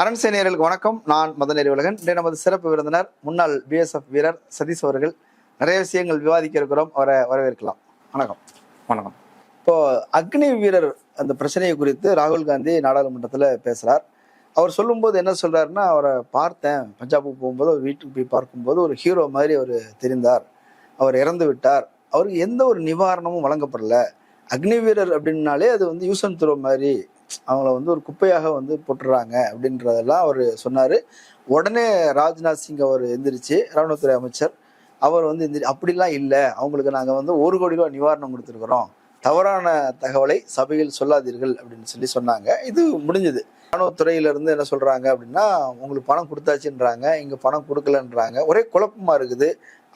அரண்சை நேயர்களுக்கு வணக்கம். நான் மதநேரி உலகன் இன்றைய நமது சிறப்பு விருந்தினர் முன்னாள் பிஎஸ்எஃப் வீரர் சதீஷ் அவர்கள். நிறைய விஷயங்கள் விவாதிக்க இருக்கிறோம். அவரை வரவேற்கலாம். வணக்கம். வணக்கம். இப்போ அக்னி வீரர் அந்த பிரச்சனையை குறித்து ராகுல் காந்தி நாடாளுமன்றத்தில் பேசுறார். அவர் சொல்லும்போது என்ன சொல்றாருன்னா அவரை பார்த்தேன். பஞ்சாபுக்கு போகும்போது அவர் வீட்டுக்கு போய் பார்க்கும்போது ஒரு ஹீரோ மாதிரி அவர் தெரிந்தார். அவர் இறந்து விட்டார். அவருக்கு எந்த ஒரு நிவாரணமும் வழங்கப்படல. அக்னி வீரர் அப்படின்னாலே அது வந்து அண்ட் த்ரோ மாதிரி அவங்கள வந்து ஒரு குப்பையாக வந்து போட்டுறாங்க அப்படின்றதெல்லாம் அவர் சொன்னார். உடனே ராஜ்நாத் சிங் அவர் எந்திரிச்சு ராணுவத்துறை அமைச்சர் அவர் வந்து எந்திரி அப்படிலாம் இல்லை. அவங்களுக்கு நாங்கள் வந்து ஒரு கோடி ரூபா நிவாரணம் கொடுத்துருக்குறோம். தவறான தகவலை சபையில் சொல்லாதீர்கள் அப்படின்னு சொல்லி சொன்னாங்க. இது முடிஞ்சது. ராணுவத்துறையிலிருந்து என்ன சொல்கிறாங்க அப்படின்னா உங்களுக்கு பணம் கொடுத்தாச்சுன்றாங்க. இங்கே பணம் கொடுக்கலன்றாங்க. ஒரே குழப்பமா இருக்குது.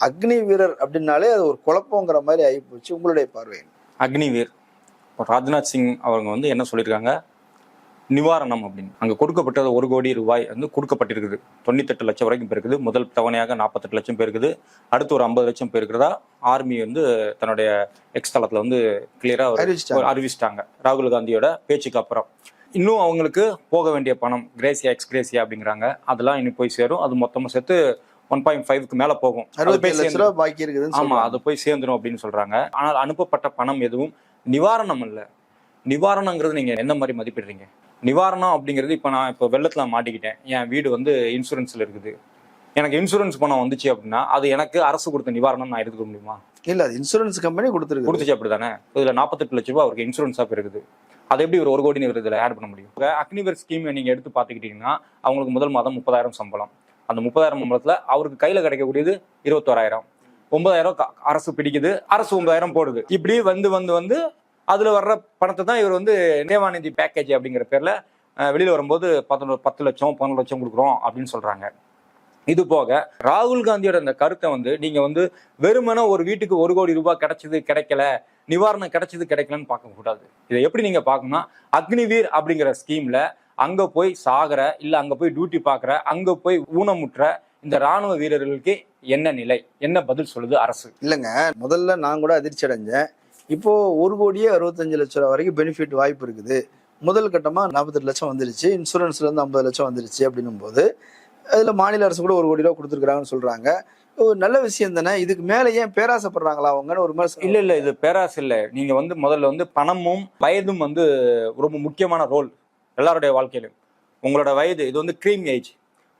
அக்னி வீரர் அப்படின்னாலே அது ஒரு குழப்பங்கிற மாதிரி ஆகிப்போச்சு உங்களுடைய பார்வை அக்னி அக்னிவீர் ராஜ்நாத் சிங் அவங்க வந்து என்ன சொல்லியிருக்காங்க? நிவாரணம் அப்படின்னு. அங்கே கொடுக்கப்பட்டது ஒரு கோடி ரூபாய் வந்து கொடுக்கப்பட்டிருக்குது. தொண்ணூத்தெட்டு லட்சம் வரைக்கும் போயிருக்குது. முதல் தவணையாக நாற்பத்தெட்டு லட்சம் போயிருக்குது. அடுத்து ஒரு ஐம்பது லட்சம் போயிருக்கிறதா? ஆர்மி வந்து தன்னுடைய எக்ஸ் தளத்தில் வந்து கிளியராக அறிவிச்சிட்டாங்க. ராகுல் காந்தியோட பேச்சுக்கு அப்புறம். இன்னும் அவங்களுக்கு போக வேண்டிய பணம் கிரேசியா எக்ஸ் கிரேசியா அப்படிங்கிறாங்க. அதெல்லாம் இன்னும் போய் சேரும். அது மொத்தமாக சேர்த்து ஒன் பாயிண்ட் ஃபைவ்க்கு மேலே போகும். அது போய் சேர்ந்து- ரூபா பாக்கி இருக்குதுன்னு ஆமா சொல்றாங்க. அது போய் சேர்ந்துடும் அப்படின்னு சொல்றாங்க. ஆனால் அனுப்பப்பட்ட பணம் எதுவும் நிவாரணம் இல்ல. நிவாரணங்கிறது நீங்க என்ன மாதிரி மதிப்பிடுறீங்க? நிவாரணம் அப்படிங்கிறது இப்ப நான் இப்போ வெள்ளத்துல மாட்டிக்கிட்டேன். என் வீடு வந்து இன்சூரன்ஸ்ல இருக்குது. எனக்கு இன்சூரன்ஸ் பணம் வந்துச்சு அப்படின்னா அது எனக்கு அரசு கொடுத்த நிவாரணம் நான் எடுத்துக்க முடியுமா? இல்ல அது இன்சூரன்ஸ் கம்பெனி கொடுத்துருக்கு கொடுத்துச்சு அப்படிதானே? இதுல நாற்பத்தெட்டு லட்ச ரூபாய் அவருக்கு இன்சூரன்ஸா இருக்குது அது எப்படி ஒரு ஒரு கோடி இதுல ஆட் பண்ண முடியும்? அக்னிவர் ஸ்கீம் நீங்க எடுத்து பாத்துக்கிட்டீங்கன்னா அவங்களுக்கு முதல் மாதம் முப்பதாயிரம் சம்பளம். அந்த முப்பதாயிரம் சம்பளத்துல அவருக்கு கையில கிடைக்கக்கூடியது இருபத்தோராயிரம். ஒன்பதாயிரம் அரசு பிடிக்குது. அரசு ஒன்பதாயிரம் போடுது. இப்படி வந்து வந்து வந்து அதுல வர்ற பணத்தை தான் இவர் வந்து நேவாநிதி பேக்கேஜ் அப்படிங்கிற பேர்ல வெளியில் வெளியில வரும்போது பதினோரு பத்து லட்சம் பதினொரு லட்சம் கொடுக்குறோம் அப்படின்னு சொல்றாங்க. இது போக ராகுல் காந்தியோட இந்த கருத்தை வந்து நீங்க வந்து வெறுமனே ஒரு வீட்டுக்கு ஒரு கோடி ரூபாய் கிடைச்சது கிடைக்கல நிவாரணம் கிடைச்சது கிடைக்கலன்னு பார்க்க கூடாது. இதை எப்படி நீங்க பார்க்கணும்னா அக்னிவீர் அப்படிங்கிற ஸ்கீம்ல அங்க போய் சாகிற இல்ல அங்க போய் டியூட்டி பார்க்குற அங்க போய் ஊனமுற்ற இந்த ராணுவ வீரர்களுக்கு என்ன நிலை? என்ன பதில் சொல்லுது அரசு? இல்லைங்க முதல்ல நான் கூட அதிர்ச்சி அடைஞ்சேன். இப்போ ஒரு கோடியே அறுபத்தஞ்சு லட்ச ரூபா வரைக்கும் பெனிஃபிட் வாய்ப்பு இருக்குது. முதல் கட்டமா நாற்பத்தெட்டு லட்சம் வந்துருச்சு இன்சூரன்ஸ்ல இருந்து ஐம்பது லட்சம் வந்துருச்சு அப்படின்னும் போது அதுல மாநில அரசு கூட ஒரு கோடி ரூபா கொடுத்துருக்காங்கன்னு சொல்றாங்க. ஒரு நல்ல விஷயம் தானே இதுக்கு மேல ஏன் பேராசைப்படுறாங்களா அவங்கன்னு ஒரு மாதிரி இல்ல இல்ல இது பேராசு இல்ல. நீங்க வந்து முதல்ல வந்து பணமும் வயதும் வந்து ரொம்ப முக்கியமான ரோல் எல்லாருடைய வாழ்க்கையிலும். உங்களோட வயது இது வந்து க்ரீம் ஏஜ்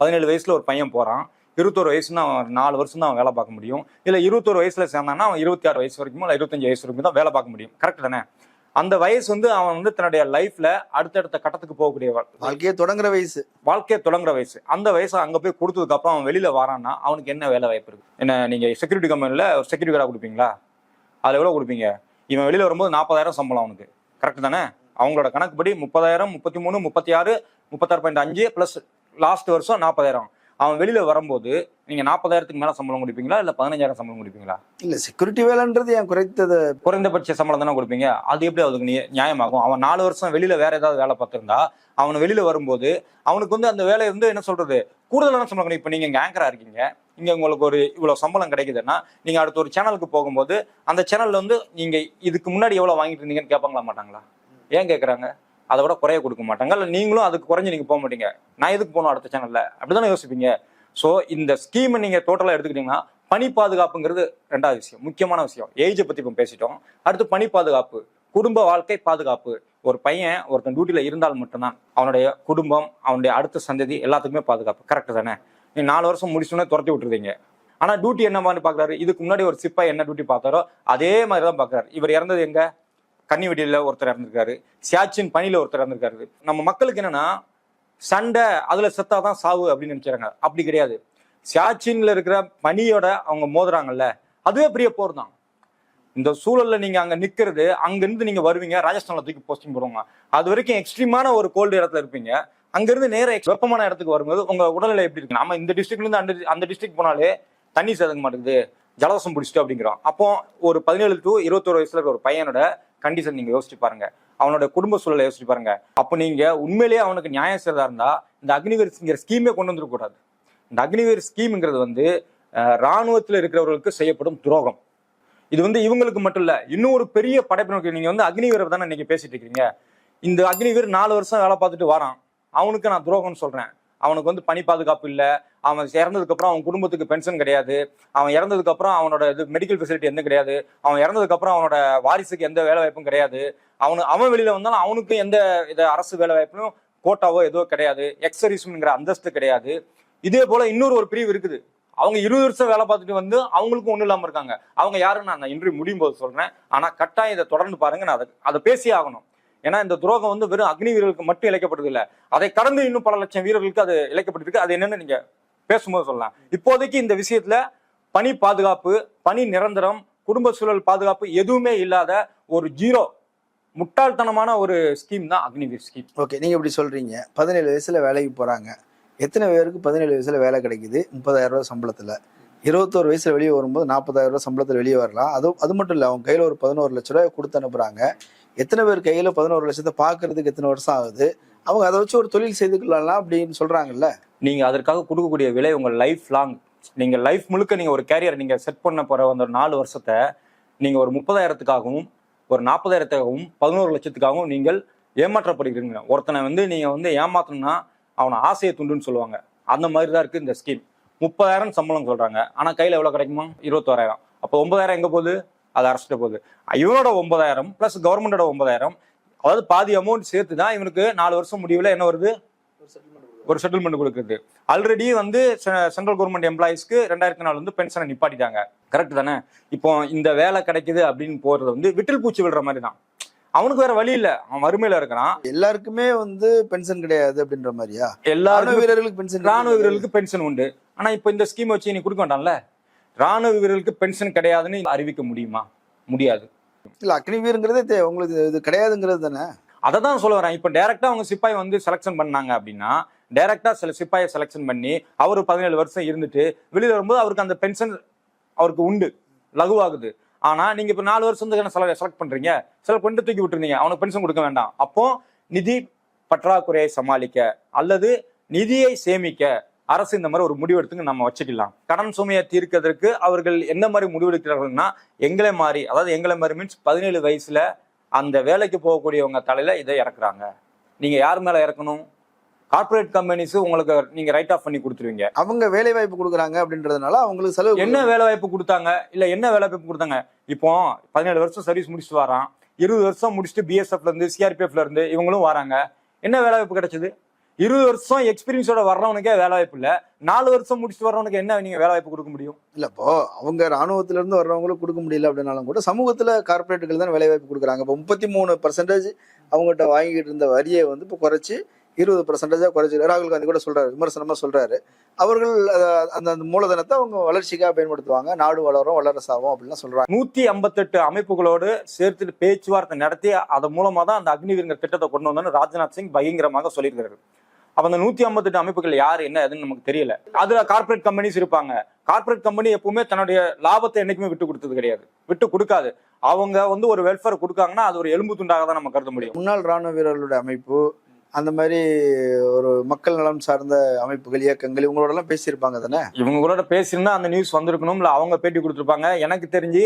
பதினேழு வயசுல ஒரு பையன் போறான். இருபத்தோரு வயசுனா அவன் நாலு வருஷம் தான் அவன் வேலை பார்க்க முடியும். இல்ல இருபத்தோரு வயசுல சேர்ந்தான்னா அவன் இருபத்தி ஆறு வயசு வரைக்கும் இல்ல இருபத்தஞ்சு வயசு வரைக்கும் தான் வேலை பார்க்க முடியும். கரெக்ட் தானே? அந்த வயசு வந்து அவன் வந்து தன்னுடைய லைஃப்ல அடுத்தடுத்த கட்டத்துக்கு போகக்கூடிய வாழ்க்கையே தொடங்குற வயசு. வாழ்க்கையை தொடங்குற வயசு. அந்த வயசு அங்க போய் கொடுத்ததுக்கு அப்புறம் அவன் வெளியில வரான்னா அவனுக்கு என்ன வேலை வாய்ப்பு இருக்கு? என்ன நீங்க செக்யூரிட்டி கம்பெனில செக்யூரிட்டி கார்டா கொடுப்பீங்களா? அதுல எவ்வளவு கொடுப்பீங்க? இவன் வெளியில வரும்போது நாற்பதாயிரம் சம்பளம் அவனுக்கு. கரெக்ட் தானே? அவங்களோட கணக்குப்படி முப்பதாயிரம் முப்பத்தி மூணு முப்பத்தி ஆறு முப்பத்தாறு பாயிண்ட் அஞ்சு பிளஸ் லாஸ்ட் வருஷம் நாற்பதாயிரம் அவன் வெளியில வரும்போது நீங்க நாற்பதாயிரத்துக்கு மேல சம்பளம் கொடுப்பீங்களா? இல்ல பதினஞ்சாயிரம் சம்பளம் கொடுப்பீங்களா? இல்ல செக்யூரிட்டி வேலைன்றது ஏன் குறைத்தது. குறைந்தபட்ச சம்பளம் தானே கொடுப்பீங்க. அது எப்படி அதுக்கு நிய- நியாயமாகும்? அவன் நாலு வருஷம் வெளியில வேற ஏதாவது வேலை பார்த்திருந்தா அவன் வெளியில வரும்போது அவனுக்கு வந்து அந்த வேலையை வந்து என்ன சொல்றது? கூடுதலான சம்பளம் கிடைக்கும். இப்போ நீங்க இங்க ஆங்கரா இருக்கீங்க. இங்க உங்களுக்கு ஒரு இவ்வளவு சம்பளம் கிடைக்குதுன்னா நீங்க அடுத்த ஒரு சேனலுக்கு போகும்போது அந்த சேனல்ல வந்து நீங்க இதுக்கு முன்னாடி எவ்வளவு வாங்கிட்டு இருந்தீங்கன்னு கேட்பாங்களா மாட்டாங்களா? ஏன் கேக்குறாங்க? அதை விட குறைய கொடுக்க மாட்டாங்க. இல்ல நீங்களும் அதுக்கு குறைஞ்சு நீங்க போக மாட்டீங்க. நான் எதுக்கு போகணும் அடுத்த சேனல்ல அப்படிதானே யோசிப்பீங்க. ஸோ இந்த ஸ்கீம் நீங்க டோட்டலா எடுத்துக்கிட்டீங்கன்னா பணி பாதுகாப்புங்கிறது ரெண்டாவது விஷயம் முக்கியமான விஷயம். ஏஜை பத்தி இப்போ பேசிட்டோம். அடுத்து பணி பாதுகாப்பு குடும்ப வாழ்க்கை பாதுகாப்பு. ஒரு பையன் ஒருத்தன் டியூட்டியில் இருந்தால் மட்டும்தான் அவனுடைய குடும்பம் அவனுடைய அடுத்த சந்ததி எல்லாத்துக்குமே பாதுகாப்பு. கரெக்டு தானே? நீ நாலு வருஷம் முடிச்சுனே துரத்தி விட்டுருவீங்க. ஆனா டியூட்டி என்ன மாதிரி இதுக்கு முன்னாடி ஒரு சிப்பாய் என்ன டியூட்டி பார்த்தாரோ அதே மாதிரி தான் பார்க்குறாரு இவர் இறந்தது எங்க? கன்னிவெடியில ஒருத்தர் இறந்துருக்காரு. சியாச்சின் பணியில ஒருத்தர் இறந்துருக்காரு. நம்ம மக்களுக்கு என்னன்னா சண்டை அதுல செத்தாதான் சாவு அப்படின்னு நினைக்கிறாங்க. அப்படி கிடையாது. சியாச்சின்ல இருக்கிற பனியோட அவங்க மோதுறாங்கல்ல அதுவே பெரிய போர் தான். இந்த சூழல்ல நீங்க அங்க நிக்கிறது அங்கிருந்து நீங்க வருவீங்க ராஜஸ்தான்ல தூக்கி போஸ்டிங் போடுவாங்க. அது வரைக்கும் எக்ஸ்ட்ரீமான ஒரு கோல்டு இடத்துல இருப்பீங்க. அங்கிருந்து நேர வெப்பமான இடத்துக்கு வரும்போது உங்க உடல்நிலை எப்படி இருக்கு? நம்ம இந்த டிஸ்ட்ரிக்ட்ல இருந்து அந்த அந்த டிஸ்ட்ரிக்ட் போனாலே தண்ணி சேதங்க மாட்டேங்குது ஜலதோஷம் பிடிச்சிட்டு அப்படிங்கிறோம். அப்போ ஒரு பதினேழு டு இருபத்தோரு வயசுல இருக்க ஒரு பையனோட கண்டிஷன் நீங்க யோசிச்சு பாருங்க. அவனோட குடும்ப சூழலை யோசிச்சு பாருங்க. அப்போ நீங்க உண்மையிலேயே அவனுக்கு நியாயம் செய்யறதா இருந்தா இந்த அக்னிவீர்ங்கிற ஸ்கீமே கொண்டு வந்துடக்கூடாது இந்த அக்னிவீர் ஸ்கீம்ங்கிறது வந்து அஹ், ராணுவத்துல இருக்கிறவர்களுக்கு செய்யப்படும் துரோகம். இது வந்து இவங்களுக்கு மட்டும் இல்ல இன்னும் ஒரு பெரிய படைப்பினருக்கு நீங்க வந்து அக்னிவீரர் தானே இன்னைக்கு பேசிட்டு இருக்கீங்க இந்த அக்னிவீர் நாலு வருஷம் வேலை பார்த்துட்டு வரான். அவனுக்கு நான் துரோகம்னு சொல்றேன். அவனுக்கு வந்து பணி பாதுகாப்பு இல்லை. அவன் இறந்ததுக்கு அப்புறம் அவன் குடும்பத்துக்கு பென்ஷன் கிடையாது. அவன் இறந்ததுக்கு அப்புறம் அவனோட இது மெடிக்கல் ஃபெசிலிட்டி எந்த கிடையாது. அவன் இறந்ததுக்கு அப்புறம் அவனோட வாரிசுக்கு எந்த வேலை வாய்ப்பும் கிடையாது. அவனு அவன் வெளியில வந்தாலும் அவனுக்கு எந்த இது அரசு வேலை வாய்ப்பும் கோட்டாவோ ஏதோ கிடையாது. எக்ஸரிஸ்ங்கிற அந்தஸ்து கிடையாது. இதே போல இன்னொரு ஒரு பிரிவு இருக்குது. அவங்க இருபது வருஷம் வேலை பார்த்துட்டு வந்து அவங்களுக்கும் ஒன்றும் இல்லாம இருக்காங்க. அவங்க யாருன்னு நான் இன்றைய முடியும் போது சொல்றேன். ஆனா கட்டாயம் இதை தொடர்ந்து பாருங்க. நான் அதை அதை பேசியே ஆகணும். ஏன்னா இந்த துரோகம் வந்து வெறும் அக்னி வீரர்களுக்கு மட்டும் இழைக்கப்பட்டது அதை கடந்து இன்னும் பல லட்சம் வீரர்களுக்கு அது இழைக்கப்பட்டிருக்கு. அது என்னன்னு நீங்க பேசும்போது சொல்லலாம். இப்போதைக்கு இந்த விஷயத்துல பணி பாதுகாப்பு பணி நிரந்தரம் குடும்ப சூழல் பாதுகாப்பு எதுவுமே இல்லாத ஒரு ஜீரோ முட்டாள்தனமான ஒரு ஸ்கீம் தான் அக்னிவீர் ஸ்கீம் ஓகே நீங்க இப்படி சொல்றீங்க. பதினேழு வயசுல வேலைக்கு போறாங்க. எத்தனை பேருக்கு பதினேழு வயசுல வேலை கிடைக்குது? முப்பதாயிரம் ரூபாய் சம்பளத்துல. இருபத்தோரு வயசுல வெளியே வரும்போது நாற்பதாயிரம் ரூபாய் சம்பளத்துல வெளியே வரலாம். அது அது மட்டும் இல்லை அவங்க கையில ஒரு பதினோரு லட்ச ரூபாய் கொடுத்து அனுப்புறாங்க. எத்தனை பேர் கையில பதினோரு லட்சத்தை பாக்குறதுக்கு எத்தனை வருஷம் ஆகுது? அவங்க அதை வச்சு ஒரு தொழில் செய்துக்கலாம் அப்படின்னு சொல்றாங்கல்ல? நீங்க அதற்காக கொடுக்கக்கூடிய விலை உங்க லைஃப் லாங் நீங்க லைஃப் முழுக்க நீங்க ஒரு கேரியர் நீங்க செட் பண்ண போற அந்த ஒரு நாலு வருஷத்தை நீங்க ஒரு முப்பதாயிரத்துக்காகவும் ஒரு நாற்பதாயிரத்துக்காகவும் பதினோரு லட்சத்துக்காகவும் நீங்கள் ஏமாற்றப்படுகிறீங்க. ஒருத்தனை வந்து நீங்க வந்து ஏமாத்தணும்னா அவனை ஆசையை துண்டுன்னு சொல்லுவாங்க. அந்த மாதிரி தான் இருக்கு இந்த ஸ்கீம் முப்பதாயிரம் சம்பளம் சொல்றாங்க. ஆனா கையில எவ்வளவு கிடைக்குமா? இருபத்தோராயிரம். அப்போ ஒன்பதாயிரம் எங்க போகுது? அது அரசிட்ட போகுது. இவனோட ஒன்பதாயிரம் பிளஸ் கவர்மெண்டோட ஒன்பதாயிரம் அதாவது பாதி அமௌண்ட் சேர்த்து தான் இவனுக்கு நாலு வருஷம் முடிவில் என்ன வருது? ஒரு செட்டில்மெண்ட் கொடுக்குறது ஆல்ரெடி வந்து சென்ட்ரல் கவர்மெண்ட் எம்ப்ளாயிஸ்க்கு ரெண்டாயிரத்தி நாலு வந்து பென்ஷனை நிப்பாட்டிட்டாங்க. கரெக்ட் தானே? இப்போ இந்த வேலை கிடைக்குது அப்படின்னு போறது வந்து விட்டில் பூச்சி விடுற மாதிரி தான் அவனுக்கு வேற வழி இல்ல. அவன் வறுமையில இருக்கிறான். எல்லாருக்குமே வந்து பென்ஷன் கிடையாது அப்படின்ற மாதிரியா? எல்லாரும் வீரர்களுக்கு பென்ஷன் ராணுவ வீரர்களுக்கு பென்ஷன் உண்டு. ஆனா இப்போ இந்த ஸ்கீம் வச்சு நீ கொடுக்க வேண்டாம்ல? ராணுவ வீரர்களுக்கு பென்ஷன் கிடையாதுன்னு அறிவிக்க முடியுமா? முடியாது. இல்ல அக்னி வீருங்கிறதே உங்களுக்கு இது கிடையாதுங்கிறது தானே? அதை தான் சொல்ல வரேன். இப்போ டைரக்டா அவங்க சிப்பாய் வந்து செலெக்ஷன் பண்ணாங்க அப்படின்னா டைரக்டா சில சிப்பாயை செலெக்ஷன் பண்ணி அவர் பதினேழு வருஷம் இருந்துட்டு வெளியில வரும்போது அவருக்கு அந்த பென்ஷன் அவருக்கு உண்டு லகுவாகுது. ஆனா நீங்க இப்ப நாலு வருஷம் செலக்ட் பண்றீங்க? செலக்ட் பண்ணிட்டு தூக்கி விட்டுருந்தீங்க. அவனுக்கு பென்ஷன் கொடுக்க வேண்டாம். அப்போ நிதி பற்றாக்குறையை சமாளிக்க அல்லது நிதியை சேமிக்க அரசு இந்த மாதிரி ஒரு முடிவெடுத்துங்க நம்ம வச்சுக்கலாம். கடன் சுமையை தீர்க்கிறதுக்கு அவர்கள் என்ன மாதிரி முடிவெடுக்கிறார்கள்னா எங்களை மாதிரி அதாவது எங்களை மாதிரி மீன்ஸ் பதினேழு வயசுல அந்த வேலைக்கு போகக்கூடியவங்க தலையில இதை இறக்குறாங்க. நீங்க யார் மேல இறக்கணும்? கார்ப்பரேட் கம்பெனிஸ் உங்களுக்கு நீங்க ரைட் ஆஃப் பண்ணி கொடுத்துருவீங்க. அவங்க வேலை வாய்ப்பு கொடுக்குறாங்க அப்படின்றதுனால அவங்களுக்கு செலவு என்ன வேலை வாய்ப்பு கொடுத்தாங்க? இல்ல என்ன வேலை வாய்ப்பு கொடுத்தாங்க? இப்போ பதினேழு வருஷம் சர்வீஸ் முடிச்சுட்டு வரான். இருபது வருஷம் முடிச்சுட்டு பிஎஸ்எஃப்ல இருந்து சிஆர்பிஎஃப்ல இருந்து இவங்களும் வராங்க. என்ன வேலை வாய்ப்பு கிடைச்சது? இருபது வருஷம் எக்ஸ்பீரியன்ஸோட வர்றவனுக்கே வேலை வாய்ப்பு இல்ல. நாலு வருஷம் முடிச்சுட்டு வர்றவனுக்கு என்ன நீங்க வேலை வாய்ப்பு கொடுக்க முடியும்? இல்ல இப்போ அவங்க ராணுவத்துல இருந்து வர்றவங்களுக்கு கொடுக்க முடியல அப்படின்னாலும் கூட சமூகத்துல கார்பரேட்டுகள் தான் வேலை வாய்ப்பு கொடுக்குறாங்க. இப்போ முப்பத்தி மூணு பர்சன்டேஜ் அவங்ககிட்ட வாங்கிட்டு இருந்த வரியை வந்து இப்போ குறைச்சி இருபது பர்சன்டேஜா குறைச்சி ராகுல் காந்தி கூட சொல்றாரு விமர்சனமா சொல்றாரு. அவர்கள் அந்த அந்த மூலதனத்தை அவங்க வளர்ச்சிக்காக பயன்படுத்துவாங்க. நாடு வளரும் வல்லரசாகும் அப்படின்லாம் சொல்றாங்க. நூத்தி ஐம்பத்தெட்டு அமைப்புகளோடு சேர்த்து பேச்சுவார்த்தை நடத்தி அதன் மூலமா தான் அந்த அக்னிவீரங்க திட்டத்தை கொண்டு வந்தோன்னு ராஜ்நாத் சிங் பயங்கரமாக சொல்லியிருக்காரு அப்ப அந்த நூத்தி ஐம்பத்தெட்டு அமைப்புகள் யாரு என்ன எதுன்னு நமக்கு தெரியல. அதுல கார்ப்பரேட் கம்பெனிஸ் இருப்பாங்க. கார்ப்பரேட் கம்பெனி எப்பவுமே தன்னுடைய லாபத்தை என்னைக்குமே விட்டு கொடுத்தது கிடையாது. விட்டு கொடுக்காது. அவங்க வந்து ஒரு வெல்ஃபேர் கொடுக்காங்கன்னா அது ஒரு எலும்பு துண்டாக தான் நம்ம கருத முடியும். முன்னாள் ராணுவ வீரர்களுடைய அமைப்பு அந்த மாதிரி ஒரு மக்கள் நலம் சார்ந்த அமைப்புகள் இயக்கங்கள் இவங்களோட எல்லாம் பேசியிருப்பாங்க தானே? இவங்க கூட பேசியிருந்தா அந்த நியூஸ் வந்திருக்கணும் இல்ல அவங்க பேட்டி கொடுத்திருப்பாங்க. எனக்கு தெரிஞ்சு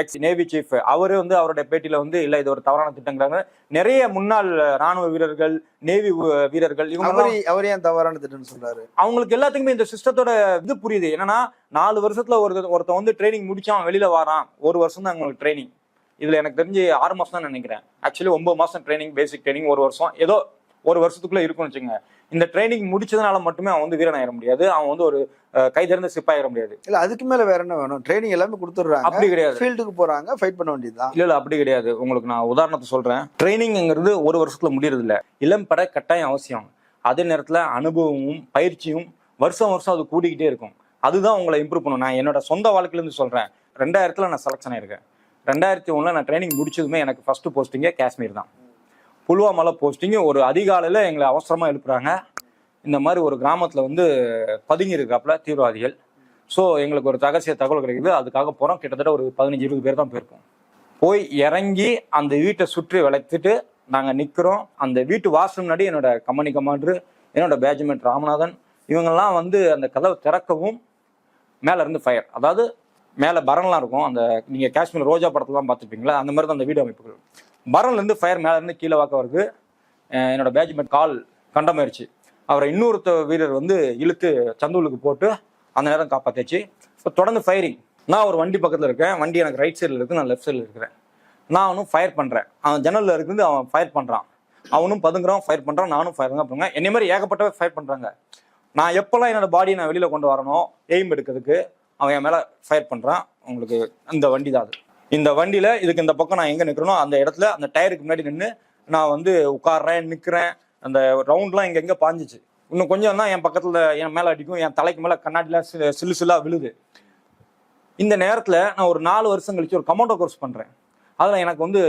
எக்ஸ் நேவி சீஃப் அவரே வந்து அவருடைய பேட்டியில வந்து இல்ல இது ஒரு தவறான திட்டங்கிறாங்க நிறைய முன்னாள் ராணுவ வீரர்கள் நேவி வீரர்கள் இவங்க அவர் ஏன் தவறான திட்டம்னு சொல்றாரு? அவங்களுக்கு எல்லாத்துக்குமே இந்த சிஸ்டத்தோட இது புரியுது. என்னன்னா நாலு வருஷத்துல ஒரு ஒருத்தன் வந்து ட்ரைனிங் முடிச்சான் வெளியில வரான். ஒரு வருஷம் தான் அவங்களுக்கு ட்ரைனிங் இதுல எனக்கு தெரிஞ்சு ஆறு மாசம் தான் நினைக்கிறேன். ஆக்சுவலி ஒன்பது மாசம் ட்ரைனிங் பேசிக் ட்ரைனிங் ஒரு வருஷம். ஏதோ ஒரு வருஷத்துக்குள்ள இருக்கும்னு வச்சுங்க இந்த ட்ரைனிங் முடிச்சதுனால மட்டுமே அவன் வந்து வீரன் ஆயிட முடியாது. அவன் வந்து ஒரு கை திறந்த சிப்பாயிட முடியாது. இல்ல அதுக்கு மேல வேற என்ன வேணும்? ட்ரைனிங் எல்லாமே கொடுத்துடுறாங்க. அப்படி கிடையாது. ஃபீல்டுக்கு போறாங்க ஃபைட் பண்ண வேண்டியதுதான். இல்ல இல்ல அப்படி கிடையாது. உங்களுக்கு நான் உதாரணத்தை சொல்றேன். ட்ரைனிங்ங்கிறது ஒரு வருஷத்துல முடியறது இல்ல இளம் பட கட்டாயம் அவசியம். அதே நேரத்துல அனுபவமும் பயிற்சியும் வருஷம் வருஷம் அது கூடிக்கிட்டே இருக்கும். அதுதான் உங்களை இம்ப்ரூவ் பண்ணும். நான் என்னோட சொந்த வாழ்க்கையில இருந்து சொல்றேன். ரெண்டாயிரத்துல நான் செலக்ஷன் ஆயிருக்கேன். ரெண்டாயிரத்தி ஒண்ணுல நான் ட்ரைனிங் முடிச்சதுமே எனக்கு ஃபர்ஸ்ட் போஸ்டிங்கே காஷ்மீர் தான். புல்வாமால போஸ்டிங்கு ஒரு அதிகாலையில் எங்களை அவசரமாக எழுப்புறாங்க. இந்த மாதிரி ஒரு கிராமத்தில் வந்து பதுங்கி இருக்காப்புல தீவிரவாதிகள். ஸோ எங்களுக்கு ஒரு ரகசிய தகவல் கிடைக்குது. அதுக்காக போகிறோம் கிட்டத்தட்ட ஒரு பதினஞ்சு இருபது பேர் தான் போயிருக்கோம். போய் இறங்கி அந்த வீட்டை சுற்றி வளைத்துட்டு நாங்கள் நிற்கிறோம் அந்த வீட்டு வாசல் முன்னாடி என்னோட கம்பெனி கமாண்டர் என்னோட பேஜ்மெண்ட் ராமநாதன் இவங்கெல்லாம் வந்து அந்த கதவை திறக்கவும் மேலேருந்து ஃபயர் அதாவது மேலே பரன்லாம் இருக்கும். அந்த நீங்கள் காஷ்மீர் ரோஜா படத்துலாம் பார்த்துருப்பீங்களா? அந்த மாதிரி தான் அந்த வீடு அமைப்புகள். மரம்லேருந்து ஃபயர் மேலேருந்து கீழே வாக்க வருது என்னோட பேஜ்மெண்ட் கால் கண்டமாயிருச்சு அவரை இன்னொருத்த வீரர் வந்து இழுத்து சந்தூலுக்கு போட்டு அந்த நேரம் காப்பாற்றிச்சு இப்போ தொடர்ந்து ஃபயரிங் நான் ஒரு வண்டி பக்கத்தில் இருக்கேன். வண்டி எனக்கு ரைட் சைடில் இருக்குது நான் லெஃப்ட் சைடில் இருக்கிறேன். நான் அவனும் ஃபயர் பண்ணுறேன் அவன் ஜன்னலில் இருக்குது அவன் ஃபயர் பண்ணுறான் அவனும் பதுங்குறான் ஃபயர் பண்ணுறான் நானும் ஃபயர் தான் பண்ணுங்க என்னை மாதிரி ஏகப்பட்டவே ஃபயர் பண்ணுறாங்க நான் எப்போல்லாம் என்னோட பாடியை நான் வெளியில் கொண்டு வரணும் எய்ம் எடுக்கிறதுக்கு அவன் என் மேலே ஃபயர் பண்ணுறான் உங்களுக்கு இந்த வண்டி தான் அது. இந்த வண்டியில் இதுக்கு இந்த பக்கம் நான் எங்கே நிற்கிறனோ அந்த இடத்துல அந்த டயருக்கு முன்னாடி நின்று நான் வந்து உட்காடுறேன் நிற்கிறேன் அந்த ரவுண்ட்லாம் இங்கே எங்கே பாஞ்சிச்சு. இன்னும் கொஞ்சம் தான் என் பக்கத்தில் என் மேலே அடிக்கும் என் தலைக்கு மேலே கண்ணாடிலாம் சிலு சிலு சில்லாக விழுது. இந்த நேரத்தில் நான் ஒரு நாலு வருஷம் கழிச்சு ஒரு கமாண்டோ கோர்ஸ் பண்ணுறேன் அதில் எனக்கு வந்து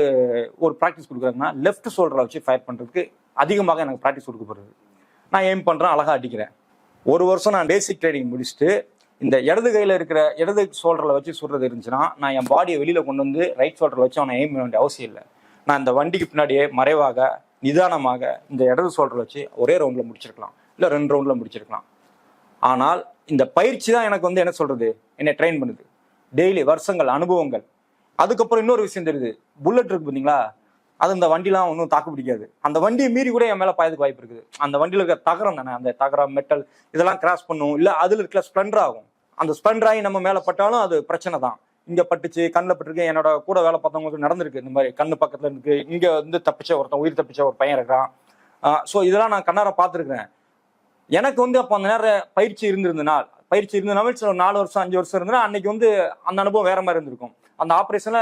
ஒரு ப்ராக்டிஸ் கொடுக்குறாங்கன்னா லெஃப்ட் ஷோல்டரை வச்சு ஃபயர் பண்ணுறதுக்கு அதிகமாக எனக்கு ப்ராக்டிஸ் கொடுக்கப்படுது. நான் எய்ம் பண்ணுறேன் அழகாக அடிக்கிறேன். ஒரு வருஷம் நான் பேசிக் ட்ரைனிங் முடிச்சுட்டு இந்த இடது கையில் இருக்கிற இடது ஷோல்டரில் வச்சு சுடுறது இருந்துச்சுன்னா நான் என் பாடியை வெளியில் கொண்டு வந்து ரைட் ஷோல்டரில் வச்சு அவனை எய்ம் பண்ண வேண்டிய அவசியம் இல்லை. நான் இந்த வண்டிக்கு பின்னாடியே மறைவாக நிதானமாக இந்த இடது ஷோல்டரில் வச்சு ஒரே ரவுண்டில் முடிச்சிருக்கலாம். இல்லை ரெண்டு ரவுண்டில் முடிச்சிருக்கலாம். ஆனால் இந்த பயிற்சி தான் எனக்கு வந்து என்ன சொல்கிறது என்னை ட்ரெயின் பண்ணுது. டெய்லி வருஷங்கள் அனுபவங்கள். அதுக்கப்புறம் இன்னொரு விஷயம் தெரியுது. புல்லட் இருக்கு பார்த்தீங்களா? அது இந்த வண்டிலாம் ஒன்றும் தாக்கு பிடிக்காது. அந்த வண்டியை மீறி கூட என் மேலே பாயதுக்கு வாய்ப்பு இருக்குது. அந்த வண்டியில் இருக்கிற தகரம் தானே? அந்த தகரம் மெட்டல் இதெல்லாம் கிராஸ் பண்ணும். இல்லை அதில் இருக்கிற ஸ்ப்ளெண்டர் ஆகும். அந்த ஸ்ப்ளெண்டர் ஆகி நம்ம மேலே பட்டாலும் அது பிரச்சனை தான். இங்கே பட்டுச்சு கண்ணில் பட்டிருக்கு என்னோட கூட வேலை பார்த்தவங்களுக்கு நடந்திருக்கு. இந்த மாதிரி கண்ணு பக்கத்தில் இருக்கு. இங்கே வந்து தப்பிச்ச ஒருத்தன் உயிர் தப்பிச்ச ஒரு பையன் இருக்கிறான். ஸோ இதெல்லாம் நான் கண்ணார பார்த்துருக்குறேன். எனக்கு வந்து அப்போ அந்த நேரம் பயிற்சி இருந்திருந்தனால் பயிற்சி இருந்தனால ஒரு நாலு வருஷம் அஞ்சு வருஷம் இருந்தா அன்னைக்கு வந்து அந்த அனுபவம் வேற மாதிரி இருந்திருக்கும். அந்த ஆப்ரேஷன்ல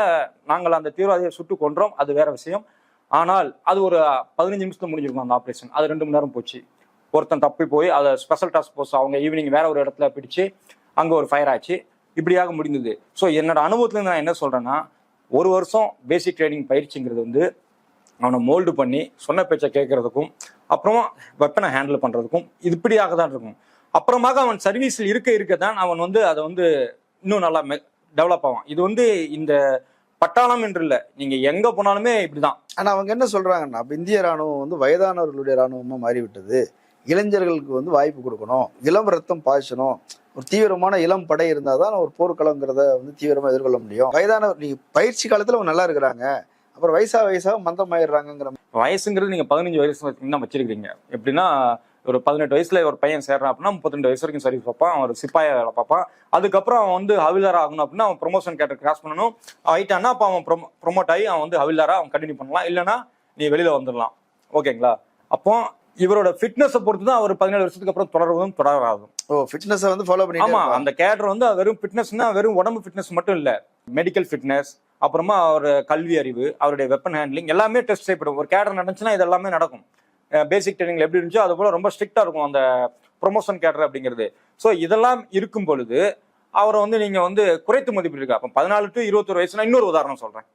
நாங்கள் அந்த தீவிரவாதியை சுட்டு கொன்றோம். அது வேற விஷயம். ஆனால் அது ஒரு பதினஞ்சு நிமிஷத்துல முடிஞ்சிருக்கும் அந்த ஆப்ரேஷன் அது ரெண்டு மணி நேரம் போச்சு. ஒருத்தன் தப்பி போய் அதை ஸ்பெஷல் டாஸ்க் போர்ஸ் அவங்க ஈவினிங் வேற ஒரு இடத்துல பிடிச்சு அங்க ஒரு ஃபயர் ஆச்சு. இப்படியாக முடிந்தது. ஸோ என்னோட அனுபவத்துல நான் என்ன சொல்றேன்னா ஒரு வருஷம் பேசிக் ட்ரைனிங் பயிற்சிங்கிறது வந்து அவனை மோல்டு பண்ணி சொன்ன பேச்சை கேட்கறதுக்கும் அப்புறமா வெப்பனை ஹேண்டில் பண்றதுக்கும் இது இப்படியாக தான் இருக்கும். அப்புறமாக அவன் சர்வீஸில் இருக்க இருக்க தான் அவன் வந்து அதை வந்து இன்னும் நல்லா டெவலப் ஆவான் இது வந்து இந்த பட்டாளம் என்று இல்லை நீங்க எங்க போனாலுமே இப்படிதான். ஆனா அவங்க என்ன சொல்றாங்கன்னா இந்திய ராணுவம் வந்து வயதானவர்களுடைய ராணுவமா மாறிவிட்டது. இளைஞர்களுக்கு வந்து வாய்ப்பு கொடுக்கணும். இளம் ரத்தம் பாய்ச்சணும். ஒரு தீவிரமான இளம் படை இருந்தால் தான் ஒரு போர்க்களங்கிறத வந்து தீவிரமா எதிர்கொள்ள முடியும். வயதானவர் நீங்க பயிற்சி காலத்துல அவங்க நல்லா இருக்கிறாங்க. அப்புறம் வயசா வயசா மந்தமாயிடுறாங்கிற வயசுங்கிறது நீங்க பதினஞ்சு வயசு தான் வச்சிருக்கீங்க எப்படின்னா ஒரு பதினெட்டு வயசுல ஒரு பையன் சேர்றான் அப்படின்னா முப்பத்திரெண்டு வயசு வரைக்கும் சர்வீஸ் பார்ப்பான். அவன் ஒரு சிப்பாய வேலை பார்ப்பான். அதுக்கப்புறம் அவன் வந்து ஹவில்தார் ஆகணும் அப்படின்னா அவன் ப்ரொமோஷன் கேட்ட கிராஸ் பண்ணணும். ஆயிட்டான்னா அப்போ அவன் ப்ரொமோட் ஆகி அவன் வந்து ஹவில்தாரா அவன் கண்டினியூ பண்ணலாம். இல்லைன்னா நீ வெளியில வந்துடலாம். ஓகேங்களா? அப்போ இவரோட ஃபிட்னஸை பொறுத்து தான் அவர் பதினேழு வருஷத்துக்கு அப்புறம் தொடர்வதும் தொடராதும் ஓ ஃபிட்னஸை வந்து ஃபாலோ ஆமா பண்ணிட்டு அந்த கேடர் வந்து வெறும் ஃபிட்னஸ்னா வெறும் உடம்பு ஃபிட்னஸ் மட்டும் இல்ல. மெடிக்கல் ஃபிட்னஸ் அப்புறமா அவர் கல்வி அறிவு அவருடைய வெப்பன் ஹேண்ட்லிங் எல்லாமே டெஸ்ட் செய்யப்படும். ஒரு கேடர் நடந்துச்சுன்னா இது எல்லாமே நடக்கும். பேசிக் ட்ரைனிங்ல எப்படி இருந்துச்சோ அது போல ரொம்ப ஸ்ட்ரிக்டா இருக்கும் அந்த ப்ரொமோஷன் கேட்டர் அப்படிங்கிறது. ஸோ இதெல்லாம் இருக்கும் பொழுது அவரை வந்து நீங்க வந்து குறைத்து மதிப்பிட்டு அப்போ பதினாலு டு இருபத்தொரு வயசுனா இன்னொரு உதாரணம் சொல்றேன்.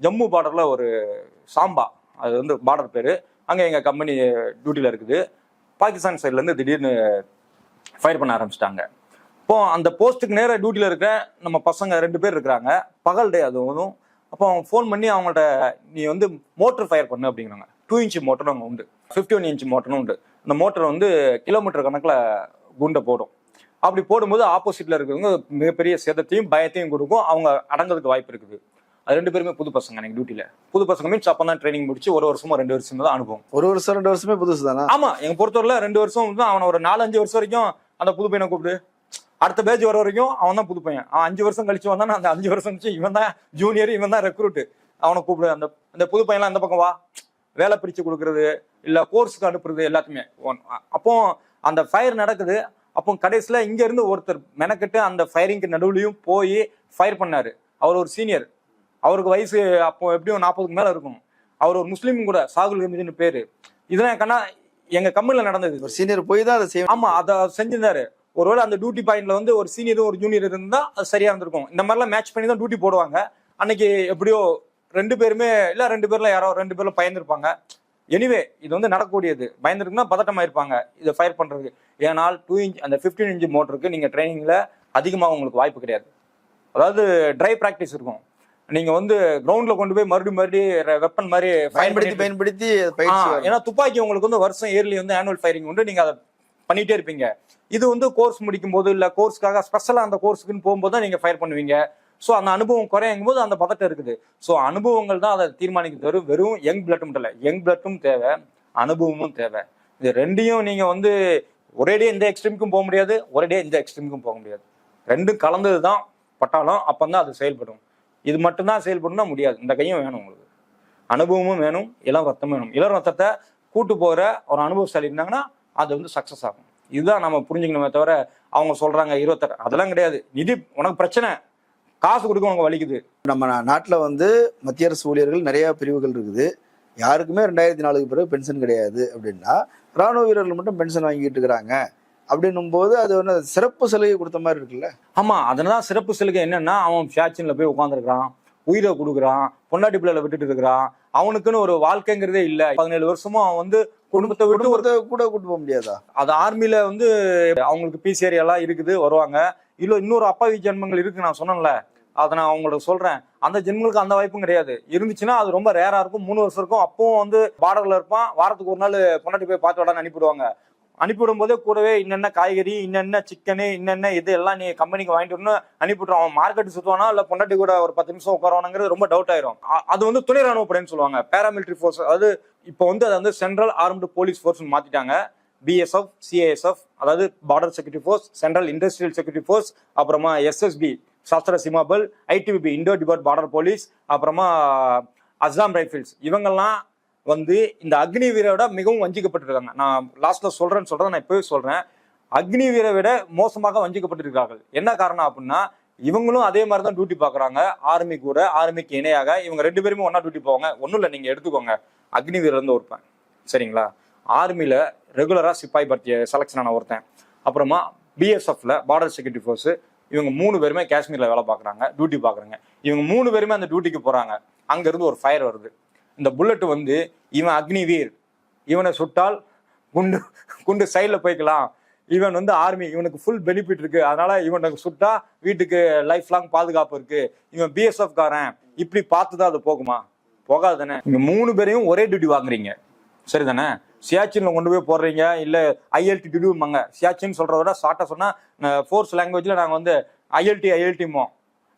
ஜம்மு பார்டர்ல ஒரு சாம்பா அது வந்து பார்டர் பேரு. அங்க எங்க கம்பெனி டியூட்டியில இருக்குது. பாகிஸ்தான் சைட்ல இருந்து திடீர்னு ஃபயர் பண்ண ஆரம்பிச்சிட்டாங்க. இப்போ அந்த போஸ்ட்டுக்கு நேராக டியூட்டியில் இருக்க நம்ம பசங்க ரெண்டு பேர் இருக்கிறாங்க. பகல் டே அதுவும் அப்போ அவங்க ஃபோன் பண்ணி அவங்கள்ட்ட நீ வந்து மோட்டர் ஃபயர் பண்ணு அப்படிங்கிறாங்க. டூ இன்ச் மோட்டரும் அங்கே உண்டு. ஃபிஃப்டி ஒன் இன்ச் மோட்டரும் உண்டு. அந்த மோட்டர் வந்து கிலோமீட்டர் கணக்கில் குண்டை போடும். அப்படி போடும்போது ஆப்போசிட்ல இருக்கிறவங்க மிகப்பெரிய சேதத்தையும் பயத்தையும் கொடுக்கும். அவங்க அடங்கிறதுக்கு வாய்ப்பு இருக்குது. அது ரெண்டு பேருமே புது பசங்க எனக்கு டியூட்டில புது பசங்க மீன்ஸ் அப்போ தான் ட்ரைனிங் முடிச்சு ஒரு வருஷமோ ரெண்டு வருஷம் தான் அனுபவம். ஒரு வருஷம் ரெண்டு வருஷமே புதுசு தானே? ஆமா எங்க பொறுத்தவரையில ரெண்டு வருஷம் வந்து அவனை ஒரு நாலு அஞ்சு வருஷம் வரைக்கும் அந்த புது பையனை கூப்பிடு. அடுத்த பேஜ் வர வரைக்கும் அவன் தான் புது பையன். அவன் அஞ்சு வருஷம் கழிச்சு வந்தானா அந்த அஞ்சு வருஷம் கழிச்சு இவன் தான் ஜூனியர் இவன் தான் ரெக்ரூட் அவனை கூப்பிடு. அந்த அந்த புது பையன்லாம் அந்த பக்கம் வா. வேலை பிரிச்சு கொடுக்கறது இல்ல கோர்ஸுக்கு அனுப்புறது எல்லாத்தையுமே. அப்போ அந்த ஃபயர் நடக்குது. அப்போ கடைசியில இங்க இருந்து ஒருத்தர் மெனக்கெட்டு அந்த ஃபயரிங்க்கு நடுவுலயும் போய் ஃபயர் பண்ணாரு. அவர் ஒரு சீனியர் அவருக்கு வயசு அப்போ எப்படியும் நாற்பதுக்கு மேல இருக்கும். அவர் ஒரு முஸ்லீம் கூட சாகுல் ஹமீதுன்னு பேரு. இதெல்லாம் கண்ணா எங்க கம்பெனில நடந்தது ஒரு சீனியர் போய் தான் அதை செய்யணும் ஆமா அதை செஞ்சிருந்தாரு. ஒருவேளை அந்த டியூட்டி பாயிண்ட்ல வந்து ஒரு சீனியரும் ஒரு ஜூனியர் இருந்தா அது சரியா இருந்திருக்கும். இந்த மாதிரிலாம் மேட்ச் பண்ணி தான் டியூட்டி போடுவாங்க. அன்னைக்கு எப்படியோ ரெண்டு பேருமே இல்ல ரெண்டு பேர்ல யாரோ ரெண்டு பேர்ல பயந்துருப்பாங்க. எனிவே இது வந்து நடக்கக்கூடியது. பயந்துருக்குன்னா பதட்டமா இருப்பாங்க இதை ஃபயர் பண்றதுக்கு. ஏனால் டூ இன்ச் அந்த 15 இன்ச் மோட்டருக்கு நீங்க ட்ரைனிங்ல அதிகமாக உங்களுக்கு வாய்ப்பு கிடையாது. அதாவது ட்ரை ப்ராக்டிஸ் இருக்கும். நீங்க வந்து கிரவுண்ட்ல கொண்டு போய் மறுபடியும் மறுபடியும் வெப்பன் மாதிரி பயன்படுத்தி பயன்படுத்தி. ஏன்னா துப்பாக்கி உங்களுக்கு வந்து வருஷம் இயர்லி வந்து ஆனுவல் ஃபயரிங் உண்டு. நீங்க அதை பண்ணிட்டே இருப்பீங்க. இது வந்து கோர்ஸ் முடிக்கும் போது இல்ல கோர்ஸ்க்காக ஸ்பெஷலா அந்த கோர்ஸுக்குன்னு போகும்போது தான் நீங்க ஃபயர் பண்ணுவீங்க. ஸோ அந்த அனுபவம் குறையும் போது அந்த பதட்டம் இருக்குது. ஸோ அனுபவங்கள் தான் அதை தீர்மானிக்க தரும் வெறும் யங் பிளட்டும் இல்லை. யங் பிளட்டும் தேவை அனுபவமும் தேவை. இது ரெண்டையும் நீங்கள் வந்து ஒரேடியே இந்த எக்ஸ்ட்ரீமுக்கும் போக முடியாது ஒரேடியே இந்த எக்ஸ்ட்ரீமுக்கும் போக முடியாது. ரெண்டும் கலந்தது தான் பட்டாலும் அப்போ தான் அது செயல்படும். இது மட்டும்தான் செயல்படும்னா முடியாது. இந்த கையும் வேணும் உங்களுக்கு. அனுபவமும் வேணும் இளம் ரத்தமும் வேணும். இளம் ரத்தத்தை கூட்டு போகிற ஒரு அனுபவசாலி இருந்தாங்கன்னா அது வந்து சக்ஸஸ் ஆகும். இதுதான் நம்ம புரிஞ்சுக்கணுமே தவிர அவங்க சொல்கிறாங்க இருபத்தாறு அதெல்லாம் கிடையாது. நிதி உனக்கு பிரச்சனை. காசு கொடுக்க உனக்கு வலிக்குது. நம்ம நாட்டுல வந்து மத்திய அரசு ஊழியர்கள் நிறைய பிரிவுகள் இருக்குது. யாருக்குமே ரெண்டாயிரத்தி நாலுக்கு பிறகு பென்ஷன் கிடையாது அப்படின்னா ராணுவ வீரர்கள் மட்டும் பென்ஷன் வாங்கிட்டு இருக்கிறாங்க. அப்படின்னும் போது அது வந்து சிறப்பு சலுகை கொடுத்த மாதிரி இருக்குல்ல? ஆமா அதனால சிறப்பு சலுகை என்னன்னா அவன் ஃபேக்ஷன்ல போய் உட்காந்துருக்கான் உயிரை கொடுக்குறான் பொண்டாட்டி பிள்ளைல விட்டுட்டு இருக்கிறான். அவனுக்குன்னு ஒரு வாழ்க்கைங்கிறதே இல்ல. பதினேழு வருஷமும் அவன் வந்து குடும்பத்தை விட்டு ஒரு குடும்பத்தை கூட கூட்டு போக முடியாதா? அது ஆர்மில வந்து அவங்களுக்கு பிசிஆர் எல்லாம் இருக்குது வருவாங்க. இல்ல இன்னொரு அப்பாவி ஜென்மங்கள் இருக்கு நான் சொன்னேன்ல. அதை நான் அவங்களுக்கு சொல்றேன். அந்த ஜென்மங்களுக்கு அந்த வாய்ப்பும் கிடையாது. இருந்துச்சுன்னா அது ரொம்ப ரேரா இருக்கும். மூணு வருஷம் இருக்கும். அப்பவும் வந்து பார்டர்ல இருப்பான். வாரத்துக்கு ஒரு நாள் பொண்டாட்டி போய் பார்த்து விடான்னு அனுப்பிடுவாங்க அனுப்பிவிடும் போதே கூடவே இன்னென்ன காய்கறி இன்னென்ன சிக்கனு இன்னென்ன இது எல்லாம் நீ கம்பெனிக்கு வாங்கிட்டு வரணும் அனுப்பிவிட்றோம் அவன் மார்க்கெட் சுத்துவானா? இல்ல பொண்டாட்டி கூட ஒரு பத்து நிமிஷம் உட்காரணுங்கிறது ரொம்ப டவுட் ஆயிரும். அது வந்து துணை ராணுவ படைன்னு சொல்லுவாங்க. பேராமிலிட்டரி ஃபோர்ஸ் அதாவது இப்போ வந்து அதை வந்து சென்ட்ரல் ஆர்ம்டு போலீஸ் ஃபோர்ஸ் மாத்திட்டாங்க. பிஎஸ்எஃப் சிஏஎஸ்எஃப் அதாவது border security force central industrial security force அப்புறமா SSB Sashastra Seema Bal ITBP Indo Tibetan border police அப்புறமா uh, அஸ்ஸாம் ரைஃபிள்ஸ் இவங்கெல்லாம் வந்து இந்த அக்னி வீரோட மிகவும் வஞ்சிக்கப்பட்டிருக்காங்க. நான் லாஸ்ட்ல சொல்றேன்னு சொல்றதை நான் இப்பவே சொல்றேன். அக்னி வீரை விட மோசமாக வஞ்சிக்கப்பட்டிருக்கிறார்கள். என்ன காரணம் அப்படின்னா இவங்களும் அதே மாதிரி தான் டியூட்டி பார்க்குறாங்க. ஆர்மி கூட ஆர்மிக்கு இணையாக இவங்க ரெண்டு பேருமே ஒன்றா டியூட்டி போவாங்க. ஒன்றும் இல்லை நீங்கள் எடுத்துக்கோங்க. அக்னி வீரர் வந்து ஒருப்பேன் சரிங்களா? ஆர்மியில் ரெகுலராக சிப்பாய் பர்த்தி செலெக்ஷன் ஆன ஒருத்தன். அப்புறமா பிஎஸ்எஃப்ல பார்டர் செக்யூரிட்டி ஃபோர்ஸ் இவங்க மூணு பேருமே காஷ்மீரில் வேலை பார்க்குறாங்க டியூட்டி பார்க்குறாங்க. இவங்க மூணு பேருமே அந்த டியூட்டிக்கு போகிறாங்க அங்கேருந்து ஒரு ஃபயர் வருது. இந்த புல்லட் வந்து இவன் அக்னி வீர். இவனை சுட்டால் குண்டு குண்டு சைடில் போய்க்கலாம். இவன் வந்து ஆர்மி இவனுக்கு ஃபுல் பெனிஃபிட் இருக்கு. அதனால இவனுக்கு சுட்டா வீட்டுக்கு லைஃப் லாங் பாதுகாப்பு இருக்கு. இவன் பிஎஸ்எஃப் காரன் இப்படி பார்த்து தான் அது போகுமா? போகாது தானே மூணு பேரையும் ஒரே டியூட்டி வாங்குறீங்க. சரிதானே? சியாச்சின்ல கொண்டு போய் போடுறீங்க இல்ல ஐஎல்டி டியூட்டிமாங்க சியாச்சின்னு சொல்றத விட ஷார்ட்டா சொன்னா ஃபோர்ஸ் லாங்குவேஜ்ல நாங்க வந்து ஐஎல்டி ஐஎல்டிமோ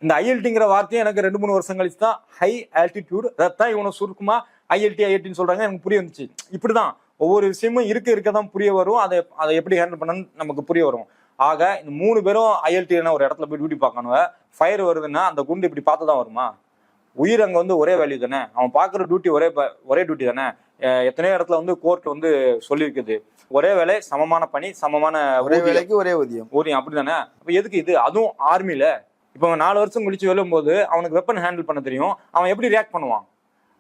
இந்த ஐஎல்டிங்கிற வார்த்தையும் எனக்கு ரெண்டு மூணு வருஷம் கழிச்சு தான் ஹை ஆல்டிடியூட் அதான் இவனை சுருக்குமா ஐஎல்டி ஐஎல்டின்னு சொல்றாங்க எனக்கு புரிய வந்துச்சு. இப்படிதான். ஒவ்வொரு விஷயமும் இருக்க இருக்க தான் புரிய வரும். அதை அதை எப்படி ஹேண்டில் பண்ணணும்னு நமக்கு புரிய வரும். ஆக இந்த மூணு பேரும் ஐஎல்டினா ஒரு இடத்துல போய் டியூட்டி பார்க்கணும் ஃபயர் வருதுன்னா அந்த குண்டு இப்படி பார்த்து தான் வருமா? உயிர் அங்கே வந்து ஒரே வேல்யூ தானே. அவன் பார்க்குற டியூட்டி ஒரே ஒரே டியூட்டி தானே. எத்தனையோ இடத்துல வந்து கோர்ட் வந்து சொல்லியிருக்குது. ஒரே வேலை சமமான பணி சமமான ஒரே. வேலைக்கு ஒரே ஊதியம். ஊதியம் அப்படிதானே? அப்ப எதுக்கு இது? அதுவும் ஆர்மில இப்போ நாலு வருஷம் கழிச்சு வெல்லும்போது அவனுக்கு வெப்பன் ஹேண்டில் பண்ண தெரியும். அவன் எப்படி ரியாக்ட் பண்ணுவான்?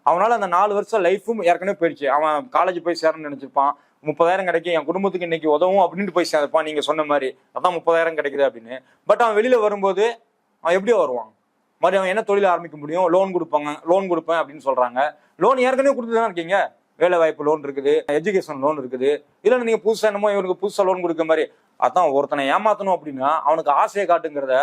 அவனால அந்த நாலு வருஷம் லைஃபும் ஏற்கனவே போயிடுச்சு. அவன் காலேஜ் போய் சேரணும்னு நினைச்சிருப்பான். முப்பதாயிரம் கிடைக்கும். என் குடும்பத்துக்கு இன்னைக்கு உதவும் அப்படின்ட்டு போய் சேர்ப்பான். நீங்க சொன்ன மாதிரி. அதான் முப்பதாயிரம் கிடைக்குது அப்படின்னு. பட் அவன் வெளியில வரும்போது அவன் எப்படி வருவான். மாதிரி அவன் என்ன தொழில் ஆரம்பிக்க முடியும்? லோன் கொடுப்பாங்க. லோன் கொடுப்பேன் அப்படின்னு சொல்றாங்க. லோன் ஏற்கனவே கொடுத்து தான் இருக்கீங்க? வேலை வாய்ப்பு லோன் இருக்குது எஜுகேஷன் லோன் இருக்குது. இல்ல நீங்கள் புதுசாக என்னமோ இவனுக்கு புதுசாக லோன் கொடுக்க மாதிரி அதான் ஒருத்தனை ஏமாத்தணும் அப்படின்னா அவனுக்கு ஆசையை காட்டுங்கிறத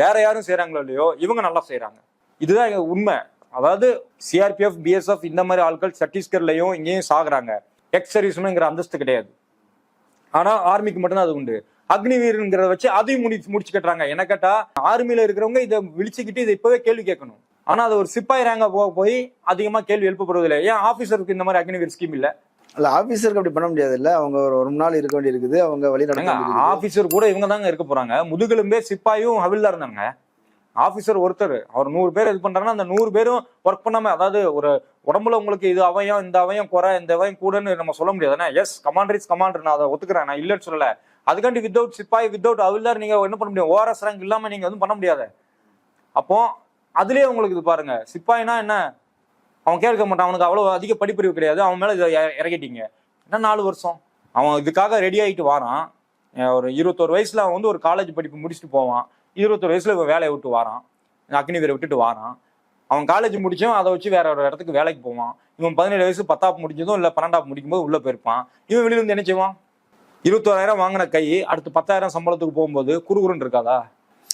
வேற யாரும் செய்கிறாங்களோ இல்லையோ இவங்க நல்லா செய்கிறாங்க இதுதான் இங்க உண்மை. அதாவது சிஆர்பிஎஃப் பிஎஸ்எஃப் இந்த மாதிரி ஆட்கள் சத்தீஸ்கர்லையும் இங்கேயும் சாகுறாங்க. எக்ஸ் சர்வீஸ்னுங்கிற அந்தஸ்து கிடையாது. ஆனால் ஆர்மிக்கு மட்டும்தான் அது உண்டு. அக்னிவீருங்கிறத வச்சு அதையும் முடி முடிச்சு கட்டுறாங்க. என்ன கேட்டால் ஆர்மியில் இருக்கிறவங்க இதை விழிச்சுக்கிட்டு இதை இப்போவே கேள்வி கேட்கணும். ஆனா அது ஒரு சிப்பாய் ரேங்க போக போய் அதிகமா கேள்வி எழுப்பப்படுவதில்லை. ஏன் ஆபீசருக்கு இந்த மாதிரி அக்னி வீர் ஸ்கீம் இல்ல அல்ல ஆபீசருக்கு அப்படி பண்ண முடியாது இல்ல அவங்க ஒரு ஒரு நாள் இருக்க வேண்டி இருக்குது. அவங்க வழி இருக்குது. ஆபீசர் கூட இவங்க தாங்க இருக்க போறாங்க. முதுகெலும்பே சிப்பாயும் ஹவில்தார் இருந்தாங்க ஆபீசர் ஒருத்தர். அவர் நூறு பேர் இது பண்றாங்கன்னா அந்த நூறு பேரும் ஒர்க் பண்ணாம அதாவது ஒரு உடம்புல உங்களுக்கு இது அவயம் இந்த அவயம் குறை இந்த அவயம் கூடன்னு நம்ம சொல்ல முடியாதுன்னா எஸ் கமாண்டர் இஸ் கமாண்டர் நான் அதை ஒத்துக்கிறேன். நான் இல்லைன்னு சொல்லல. அதுக்காண்டி வித்தவுட் சிப்பாய் வித்தவுட் ஹவில்தார் நீங்க என்ன பண்ண முடியும்? ஓஆர்எஸ் ரேங்க் இல்லாம நீங்க வந்து பண்ண முடியாது. அப்போ அதுலயே உங்களுக்கு இது பாருங்க. சிப்பாய்னா என்ன? அவன் கேட்க மாட்டான். அவனுக்கு அவ்வளவு அதிக படிப்பறிவு கிடையாது. அவன் மேல இதை இறக்கிட்டீங்க. என்ன நாலு வருஷம்? அவன் இதுக்காக ரெடி ஆகிட்டு வாரான். ஒரு இருபத்தோரு வயசுல அவன் வந்து ஒரு காலேஜ் படிப்பு முடிச்சுட்டு போவான். இருபத்தொரு வயசுல இவன் வேலையை விட்டு வாரான். அக்னி வீரை விட்டுட்டு வாரான். அவன் காலேஜ் முடிச்சும் அதை வச்சு வேற ஒரு இடத்துக்கு வேலைக்கு போவான். இவன் பதினேழு வயசு பத்தாப்பு முடிஞ்சதும் இல்லை பன்னெண்டாப்பு முடிக்கும்போது உள்ள போயிருப்பான். இவன் வெளியிலிருந்து என்ன செய்வான்? இருபத்தோராயிரம் வாங்கின கை அடுத்து பத்தாயிரம் சம்பளத்துக்கு போகும்போது குறுகுறுன்னு இருக்காதா?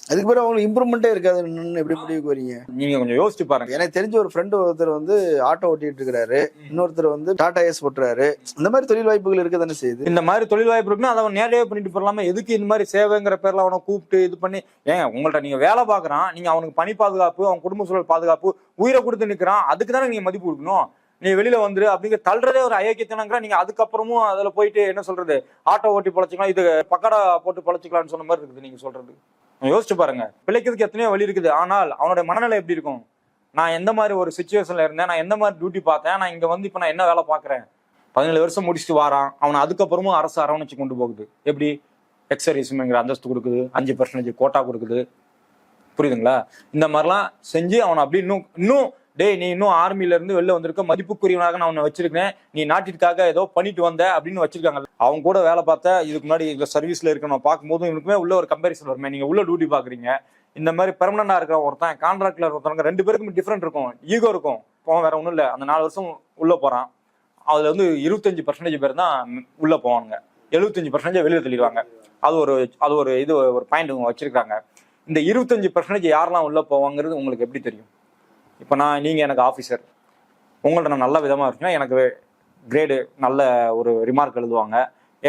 அதுக்கு பிறகு அவங்களுக்கு இம்ப்ரூவ்மெண்ட்டே இருக்காதுன்னு எப்படி முடிவுக்கு வரீங்க நீங்க கொஞ்சம் யோசிச்சு பாருங்க. எனக்கு தெரிஞ்ச ஒரு ஃப்ரெண்டு ஒருத்தர் வந்து ஆட்டோ ஓட்டிட்டு இருக்கிறாரு. இன்னொருத்தர் வந்து டாடா ஏஸ் ஓட்டுறாரு இந்த மாதிரி தொழில் வாய்ப்புகள் இருக்க தானே செய்யுது? இந்த மாதிரி தொழில் வாய்ப்பு இருக்குன்னா அதை அவன் நேரடியாக பண்ணிட்டு போடலாமா எதுக்கு இந்த மாதிரி சேவைங்கிற பேர்ல அவனை கூப்பிட்டு இது பண்ணி? ஏங்க உங்கள்ட்ட நீங்க வேலை பார்க்கறான். நீங்க அவனுக்கு பணி பாதுகாப்பு அவன் குடும்ப சூழல் பாதுகாப்பு உயிரை கொடுத்து நிக்கிறான். அதுக்கு தானே நீங்க மதிப்பு கொடுக்கணும்? நீ வெளியில வந்துரு அப்படிங்க தள்ளுறதே ஒரு அயோக்கியத்தனங்கிற நீங்க அதுக்கப்புறமும் அதுல போயிட்டு என்ன சொல்றது ஆட்டோ ஓட்டி பொழைச்சிக்கலாம் இது பக்கடா போட்டு பழச்சிக்கலாம்னு சொன்ன மாதிரி இருக்குது நீங்க சொல்றது. யோசிச்சு பாருங்க. பிழைக்கிறதுக்கு எத்தனையோ வழி இருக்குது. ஆனால் அவனுடைய மனநிலை எப்படி இருக்கும்? நான் எந்த மாதிரி ஒரு சுச்சுவேஷன்ல இருந்தேன் நான் எந்த மாதிரி டியூட்டி பார்த்தேன் நான் இங்க வந்து இப்ப நான் என்ன வேலை பாக்குறேன் பதினேழு வருஷம் முடிச்சுட்டு வாரான். அவனை அதுக்கப்புறமும் அரசு அரவணைச்சு கொண்டு போகுது. எப்படி? எக்ஸரிஸ்ங்கிற அந்தஸ்து கொடுக்குது. அஞ்சு பர்சன்டேஜ் கோட்டா கொடுக்குது. புரியுதுங்களா? இந்த மாதிரிலாம் செஞ்சு அவனை அப்படி இன்னும் இன்னும் டேய் நீ இன்னும் ஆர்மில இருந்து வெளில வந்திருக்க மதிப்புக்குரியவனாக நான் உன்னை வச்சிருக்கேன் நீ நாட்டிற்காக ஏதோ பண்ணிட்டு வந்த அப்படின்னு வச்சிருக்காங்க. அவங்க கூட வேலை பார்த்த இதுக்கு முன்னாடி இந்த சர்வீஸ்ல இருக்கணும் பார்க்கும்போது இவனுக்குமே உள்ள ஒரு கம்பேரிசன் வருமே. நீங்க உள்ள டியூட்டி பாக்குறீங்க இந்த மாதிரி பெர்மனண்டா இருக்கிற ஒருத்தன் கான்ட்ராக்ட்ல ஒருத்தவங்க ரெண்டு பேருக்கும் டிஃப்ரெண்ட் இருக்கும். ஈகோ இருக்கும். இப்போ வேற ஒன்றும் இல்லை. அந்த நாலு வருஷம் உள்ள போறான். அதுல வந்து இருபத்தஞ்சு பர்சன்டேஜ் பேர் தான் உள்ள போவாங்க எழுபத்தஞ்சு பர்சன்டேஜ் வெளியில் தள்ளிடுவாங்க. அது ஒரு அது ஒரு இது ஒரு பாயிண்ட் வச்சிருக்காங்க. இந்த இருபத்தஞ்சு பர்சன்டேஜ் யாரெல்லாம் உள்ள போவாங்கிறது உங்களுக்கு எப்படி தெரியும்? இப்போ நான் நீங்க எனக்கு ஆஃபீஸர் உங்கள்ட்ட நான் நல்ல விதமா இருக்குன்னா எனக்கு கிரேடு நல்ல ஒரு ரிமார்க் எழுதுவாங்க.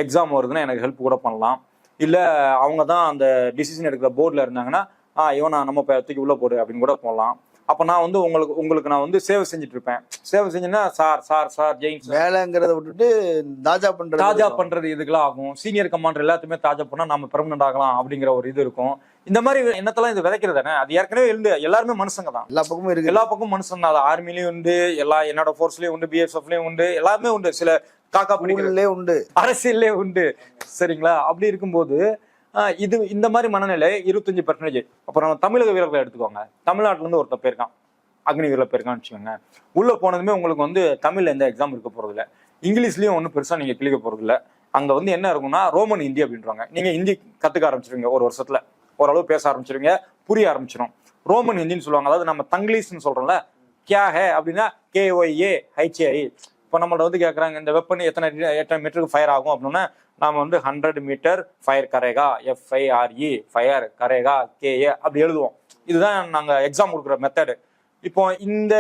எக்ஸாம் வருதுன்னா எனக்கு ஹெல்ப் கூட பண்ணலாம். இல்லை அவங்க தான் அந்த டிசிஷன் எடுக்கிற போர்டில் இருந்தாங்கன்னா ஆ இவனா நம்ம தூக்கி உள்ள போடு அப்படின்னு கூட போடலாம். அப்போ நான் வந்து உங்களுக்கு உங்களுக்கு நான் வந்து சேவை செஞ்சுட்டு இருப்பேன். சேவை செஞ்சேன்னா சார் சார் சார் ஜெயின் வேலைங்கிறத விட்டுட்டு தாஜா பண்றது தாஜா பண்றது இதுக்கெல்லாம் ஆகும். சீனியர் கமாண்டர் எல்லாத்தையுமே தாஜா பண்ணா நம்ம பெர்மனன்ட் ஆகலாம் அப்படிங்கிற ஒரு இது இருக்கும். இந்த மாதிரி எண்ணத்தெல்லாம் இது விதைக்கிறது தானே? அது ஏற்கனவே இருந்து எல்லாருமே மனுஷங்க தான். எல்லா பக்கமும் இருக்கு எல்லா பக்கமும் மனுஷன் தான். அது ஆர்மிலயும் உண்டு எல்லா என்னோட ஃபோர்ஸ்லயும் உண்டு பிஎஸ்எஃப்லயும் உண்டு எல்லாமே உண்டு. சில காக்கா பிடிக்கிறது ஊழலே உண்டு. அரசியல்லே உண்டு. சரிங்களா? அப்படி இருக்கும்போது இது இந்த மாதிரி மனநிலை இருபத்தஞ்சு பர்சன்டேஜ் அப்புறம் தமிழக வீரர்களை எடுத்துக்கோங்க. தமிழ்நாட்டுல இருந்து ஒருத்தர் போயிருக்கான். அக்னி வீரர் போயிருக்கான்னு வச்சுக்கோங்க. உள்ள போனதுமே உங்களுக்கு வந்து தமிழ்ல எந்த எக்ஸாம் இருக்க போறது இல்ல இங்கிலீஷ்லயும் ஒன்றும் பெருசா நீங்க கிளிக்க போறது இல்ல அங்க வந்து என்ன இருக்கும்னா ரோமன் ஹிந்தி அப்படின்றாங்க. நீங்க ஹிந்தி கத்துக்க ஆரம்பிச்சிருவீங்க ஒரு வருஷத்துல. ஓரளவு பேச ஆரம்பிச்சிருவீங்க புரிய ஆரம்பிச்சிடும் ரோமன் ஹிந்தின்னு சொல்லுவாங்க அதாவது நம்ம தங்கிலீஷ்னு சொல்றோம்ல கியா ஹே அப்படின்னா கேஒய்ஏ ஹைச்ஏஐ. இப்போ நம்மள்ட்ட வந்து கேட்குறாங்க இந்த வெப்பன் எத்தனை எத்தனை மீட்டருக்கு ஃபயர் ஆகும் அப்படின்னா நாம் வந்து hundred metre fire கரேகா F I R E fire கரேகா K A அப்படி எழுதுவோம். இதுதான் நாங்கள் எக்ஸாம் கொடுக்குற மெத்தடு இப்போ இந்த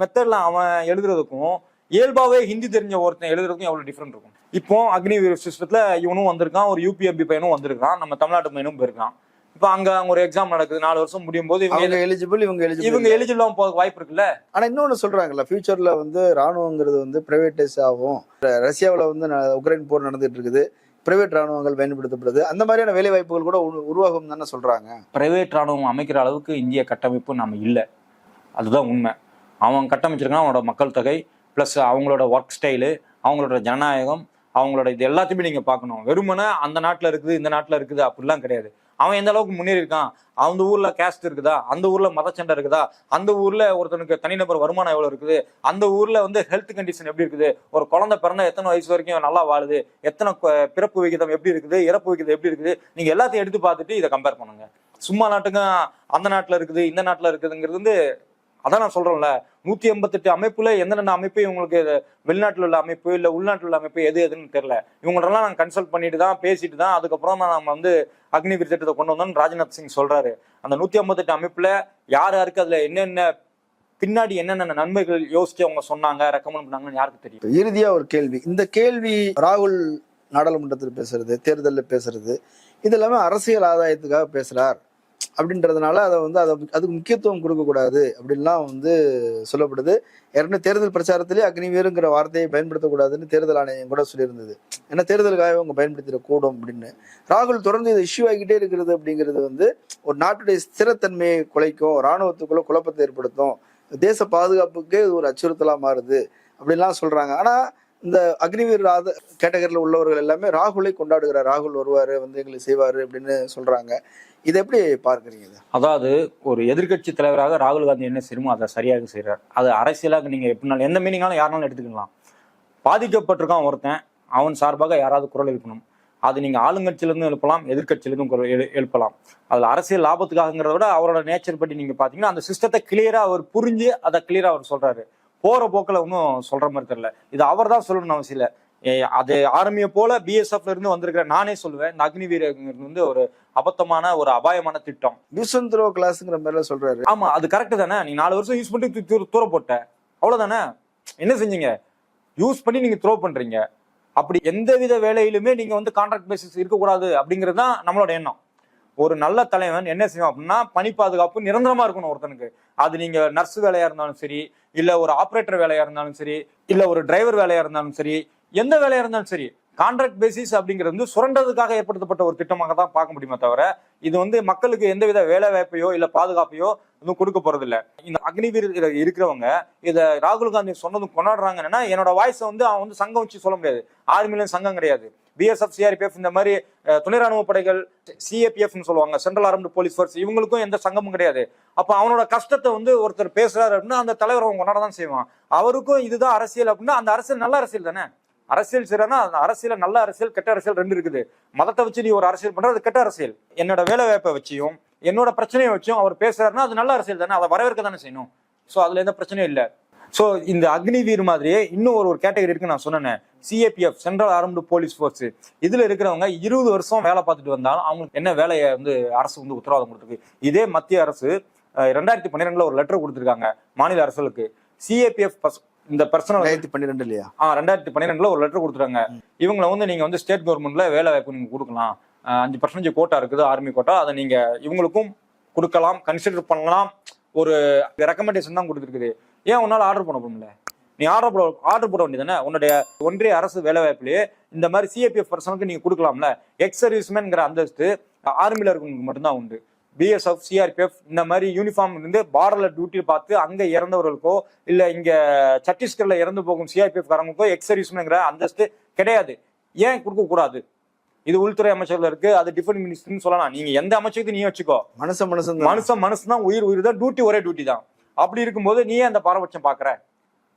மெத்தடில் அவன் எழுதுறதுக்கும் இயல்பாகவே ஹிந்தி தெரிஞ்ச ஒருத்தன் எழுதுறதுக்கும் எவ்வளோ டிஃப்ரெண்ட் இருக்கும்? இப்போ அக்னி சிஸ்டத்தில் இவனும் வந்திருக்கான் ஒரு யூபிஎம்பி பையனும் வந்திருக்கான் நம்ம தமிழ்நாட்டு பையனும் போயிருக்கான். இப்போ அங்க அங்க ஒரு எக்ஸாம் நடக்குது நாலு வருஷம் முடியும் போது இவங்க எலிஜிபிள் இவங்க எலிஜிபிள் இவங்க எலிஜிபிள் போக வாய்ப்பு இருக்குல்ல? ஆனா இன்னொன்னு சொல்றாங்கல்ல ஃபியூச்சர்ல வந்து ராணுவங்கிறது வந்து பிரைவேட்டைஸ் ஆகும். ரஷ்யாவுல வந்து உக்ரைன் போர் நடந்துட்டு இருக்குது. பிரைவேட் ராணுவங்கள் பயன்படுத்தப்படுது. அந்த மாதிரியான வேலை வாய்ப்புகள் கூட உரு- உருவாகும் தானே சொல்றாங்க. பிரைவேட் ராணுவம் அமைக்கிற அளவுக்கு இந்திய கட்டமைப்பு நம்ம இல்லை. அதுதான் உண்மை. அவன் கட்டமைச்சிருக்கான் அவனோட மக்கள் தொகை ப்ளஸ் அவங்களோட ஒர்க் ஸ்டைலு அவங்களோட ஜனநாயகம் அவங்களோட இது எல்லாத்தையுமே நீங்க பார்க்கணும். வெறுமனே அந்த நாட்டில் இருக்குது இந்த நாட்டில் இருக்குது அப்படிலாம் கிடையாது. அவன் எந்த அளவுக்கு முன்னேறியிருக்கான்? அந்த ஊர்ல கேஸ்ட் இருக்குதா? அந்த ஊர்ல மதச்சண்டை இருக்குதா? அந்த ஊர்ல ஒருத்தனுக்கு தனிநபர் வருமானம் எவ்வளவு இருக்குது? அந்த ஊர்ல வந்து ஹெல்த் கண்டிஷன் எப்படி இருக்குது? ஒரு குழந்தை பிறந்த எத்தனை வயசு வரைக்கும் நல்லா வாழுது? எத்தனை பிறப்பு விகிதம் எப்படி இருக்குது? இறப்பு விகிதம் எப்படி இருக்குது? நீங்க எல்லாத்தையும் எடுத்து பார்த்துட்டு இதை கம்பேர் பண்ணுங்க. சும்மா நாட்டுக்கும் அந்த நாட்டுல இருக்குது இந்த நாட்டுல இருக்குதுங்கிறது வந்து அதான் நான் சொல்றேன்ல நூத்தி எண்பத்தெட்டு அமைப்புல எந்தெந்த அமைப்பு இவங்களுக்கு இது உள்ள அமைப்பு இல்ல உள்நாட்டில் உள்ள அமைப்பு எது எதுன்னு தெரியல. இவங்களெல்லாம் நாங்கள் கன்சல்ட் பண்ணிட்டு தான் பேசிட்டு தான் அதுக்கப்புறம் தான் நம்ம வந்து அக்னிவீர் திட்டத்தை கொண்டு வந்தோம்னு ராஜ்நாத் சிங் சொல்றாரு. அந்த நூத்தி ஐம்பத்தெட்டு அமைப்புல யார் யாருக்கு அதுல என்னென்ன பின்னாடி என்னென்ன நன்மைகள் யோசிச்சு அவங்க சொன்னாங்க ரெக்கமெண்ட் பண்ணாங்கன்னு யாருக்கு தெரியும்? இறுதியாக இறுதியா ஒரு கேள்வி. இந்த கேள்வி ராகுல் நாடாளுமன்றத்தில் பேசுறது தேர்தலில் பேசுறது இது எல்லாமே அரசியல் ஆதாயத்துக்காக பேசுறார். அப்படின்றதுனால அதை வந்து அதை அதுக்கு முக்கியத்துவம் கொடுக்கக்கூடாது அப்படின்லாம் வந்து சொல்லப்படுது. ஏற்கனவே தேர்தல் பிரச்சாரத்திலே அக்னிவீருங்கிற வார்த்தையை பயன்படுத்தக்கூடாதுன்னு தேர்தல் ஆணையம் கூட சொல்லியிருந்தது. ஏன்னா தேர்தலுக்காக அவங்க பயன்படுத்திடக்கூடும் அப்படின்னு. ராகுல் தொடர்ந்து இது இஷ்யூ ஆகிட்டே இருக்கிறது அப்படிங்கிறது வந்து ஒரு நாட்டுடைய ஸ்திரத்தன்மையை குலைக்கும் இராணுவத்துக்குள்ள குழப்பத்தை ஏற்படுத்தும் தேச பாதுகாப்புக்கே இது ஒரு அச்சுறுத்தலாக மாறுது அப்படின்லாம் சொல்கிறாங்க ஆனால் இந்த அக்னிவீர் ராத கேட்டகரியில் உள்ளவர்கள் எல்லாமே ராகுலை கொண்டாடுகிறார். ராகுல் வருவார் வந்து எங்களுக்கு செய்வார் அப்படின்னு சொல்கிறாங்க இதை எப்படி பார்க்குறீங்க அதாவது ஒரு எதிர்க்கட்சி தலைவராக ராகுல் காந்தி என்ன செய்யுமோ அதை சரியாக செய்கிறார் அது அரசியலாக நீங்கள் எப்படினாலும் எந்த மீனிங்காலும் யாருனாலும் எடுத்துக்கலாம். பாதிக்கப்பட்டிருக்கான் ஒருத்தன் அவன் சார்பாக யாராவது குரல் எழுப்பணும். அது நீங்கள் ஆளுங்கட்சியிலேருந்து எழுப்பலாம் எதிர்க்கட்சியிலிருந்தும் குரல் எழு- எழுப்பலாம். அதில் அரசியல் லாபத்துக்காகங்கிறத விட அவரோட நேச்சர் படி நீங்கள் பார்த்தீங்கன்னா அந்த சிஸ்டத்தை கிளியராக அவர் புரிஞ்சு அதை கிளியராக அவர் சொல்கிறாரு போகிற போக்கில் ஒன்றும் சொல்கிற மாதிரி தெரியல. இது அவர் தான் சொல்லணும்னு அவசியம் இல்லை. அது ஆர்மியை போல பிஎஸ்எஃப்ல இருந்து வந்திருக்கிற நானே சொல்லுவேன். இந்த அக்னி வீரங்கிறது வந்து ஒரு அபத்தமான ஒரு அபாயமான திட்டம். யூஸ் அண்ட் த்ரோ கிளாஸ்ங்கிற மாதிரிலாம் சொல்றாரு. ஆமா அது கரெக்ட் தானே? நீ நாலு வருஷம் யூஸ் பண்ணி தூர- போட்ட. அவ்வளவுதானே? என்ன செஞ்சீங்க? யூஸ் பண்ணி நீங்க த்ரோ பண்றீங்க. அப்படி எந்த வித வேலையிலுமே நீங்க வந்து கான்ட்ராக்ட் பேசிஸ் இருக்கக்கூடாது அப்படிங்கிறது தான் நம்மளோட எண்ணம். ஒரு நல்ல தலைவன் என்ன செய்வான் அப்படின்னா பணி பாதுகாப்பு நிரந்தரமா இருக்கணும் ஒருத்தனுக்கு. அது நீங்க நர்ஸ் வேலையா இருந்தாலும் சரி இல்ல ஒரு ஆபரேட்டர் வேலையா இருந்தாலும் சரி இல்ல ஒரு டிரைவர் வேலையா இருந்தாலும் சரி எந்த வேலையா இருந்தாலும் சரி கான்ட்ராக்ட் பேசிஸ் அப்படிங்கிறது வந்து சுரண்டதுக்காக ஏற்படுத்தப்பட்ட ஒரு திட்டமாக தான் பார்க்க முடியுமே தவிர இது வந்து மக்களுக்கு எந்தவித வேலை வாய்ப்பையோ இல்ல பாதுகாப்பையோ எதுவும் கொடுக்க போறது இல்ல இந்த அக்னிவீர் இருக்கிறவங்க இதை ராகுல் காந்தி சொன்னதும் கொண்டாடுறாங்க என்னோட வாய்ஸை வந்து அவன் வந்து சங்கம் வச்சு சொல்ல முடியாது. ஆர்மிலும் சங்கம் கிடையாது. பிஎஸ்எஃப் சிஆர்பிஎஃப் இந்த மாதிரி துணை ராணுவ படைகள் சிஏபிஎஃப்னு சொல்லுவாங்க சென்ட்ரல் ஆர்ம்டு போலீஸ் ஃபோர்ஸ் இவங்களுக்கும் எந்த சங்கமும் கிடையாது. அப்ப அவனோட கஷ்டத்தை வந்து ஒருத்தர் பேசுறாரு அப்படின்னா அந்த தலைவர் அவன் கொண்டாட தான் செய்வான். அவருக்கும் இதுதான் அரசியல் அப்படின்னா அந்த அரசியல் நல்ல அரசியல் தானே? அரசியல் சரியானா அந்த அரசியல நல்ல அரசியல் கெட்ட அரசியல் ரெண்டு இருக்குது. மதத்தை வச்சு நீ ஒரு அரசியல் பண்ற அது கெட்ட அரசியல். என்னோட வேலை வாய்ப்பை வச்சியும் என்னோட பிரச்சனையை வச்சும் அவர் பேசுறாருன்னா அது நல்ல அரசியல் தானே அதை வரவேற்க தானே செய்யணும். ஸோ அதுல எந்த பிரச்சனையும் இல்லை. ஸோ இந்த அக்னிவீர் மாதிரியே இன்னும் ஒரு ஒரு கேட்டகரி இருக்கு நான் சொன்னேன். CAPF central armed police force இதுல இருக்கிறவங்க இருபது வருஷம் வேலை பார்த்துட்டு வந்தாலும் அவங்களுக்கு என்ன வேலையை வந்து அரசு வந்து உத்தரவாதம் கொடுத்துருக்கு? இதே மத்திய அரசு ரெண்டாயிரத்தி பன்னிரெண்டுல ஒரு லெட்டர் கொடுத்துருக்காங்க மாநில அரசுகளுக்கு. சிஏபிஎஃப் இந்த பர்சனல் ரெண்டாயிரத்தி பன்னிரெண்டு இல்லையா? ஆ ரெண்டாயிரத்தி பன்னிரெண்டுல ஒரு லெட்டர் கொடுத்துருக்காங்க இவங்களை வந்து நீங்க வந்து ஸ்டேட் கவர்மெண்ட்ல வேலை வாய்ப்பு நீங்க கொடுக்கலாம். அஞ்சு பர்சன்டேஜ் கோட்டா இருக்குது ஆர்மி கோட்டா அதை நீங்க இவங்களுக்கும் கொடுக்கலாம் கன்சிடர் பண்ணலாம். ஒரு ரெக்கமெண்டேஷன் தான் கொடுத்துருக்குது. ஏன் உன்னால ஆர்டர் பண்ண முடியல? நீ ஆர்டர் போட ஆர்டர் போட வேண்டியதானே உன்னுடைய ஒன்றிய அரசு வேலை வாய்ப்புலயே இந்த மாதிரி சிஏபிஎஃப் பர்சனுக்கு நீங்க கொடுக்கலாம்ல? எக்ஸ் சர்வீஸ்மேன்ங்கிற அந்தஸ்து ஆர்மில இருக்கவங்களுக்கு மட்டும்தான் உண்டு. பிஎஸ்எஃப் சிஆர்பிஎஃப் இந்த மாதிரி யூனிஃபார்ம் இருந்து பார்டர்ல டியூட்டி பார்த்து அங்க இறந்தவர்களுக்கோ இல்ல இங்க சத்தீஸ்கர்ல இறந்து போகும் சிஆர்பிஎஃப் காரங்களுக்கோ எக்ஸ் சர்வீஸ்மேன்ங்கிற அந்தஸ்து கிடையாது. ஏன் கொடுக்க கூடாது? இது உள்துறை அமைச்சர்ல இருக்கு அது டிஃபென்ஸ் மினிஸ்டர்னு சொல்லலாம். நீங்க எந்த அமைச்சருக்கு நீ வச்சுக்கோ. மனுஷன் மனுஷன் மனுஷன் மனுஷன் தான் உயிர் உயிர் தான் டியூட்டி ஒரே டியூட்டி தான். அப்படி இருக்கும்போது நீ அந்த பாரபட்சம் பாக்குற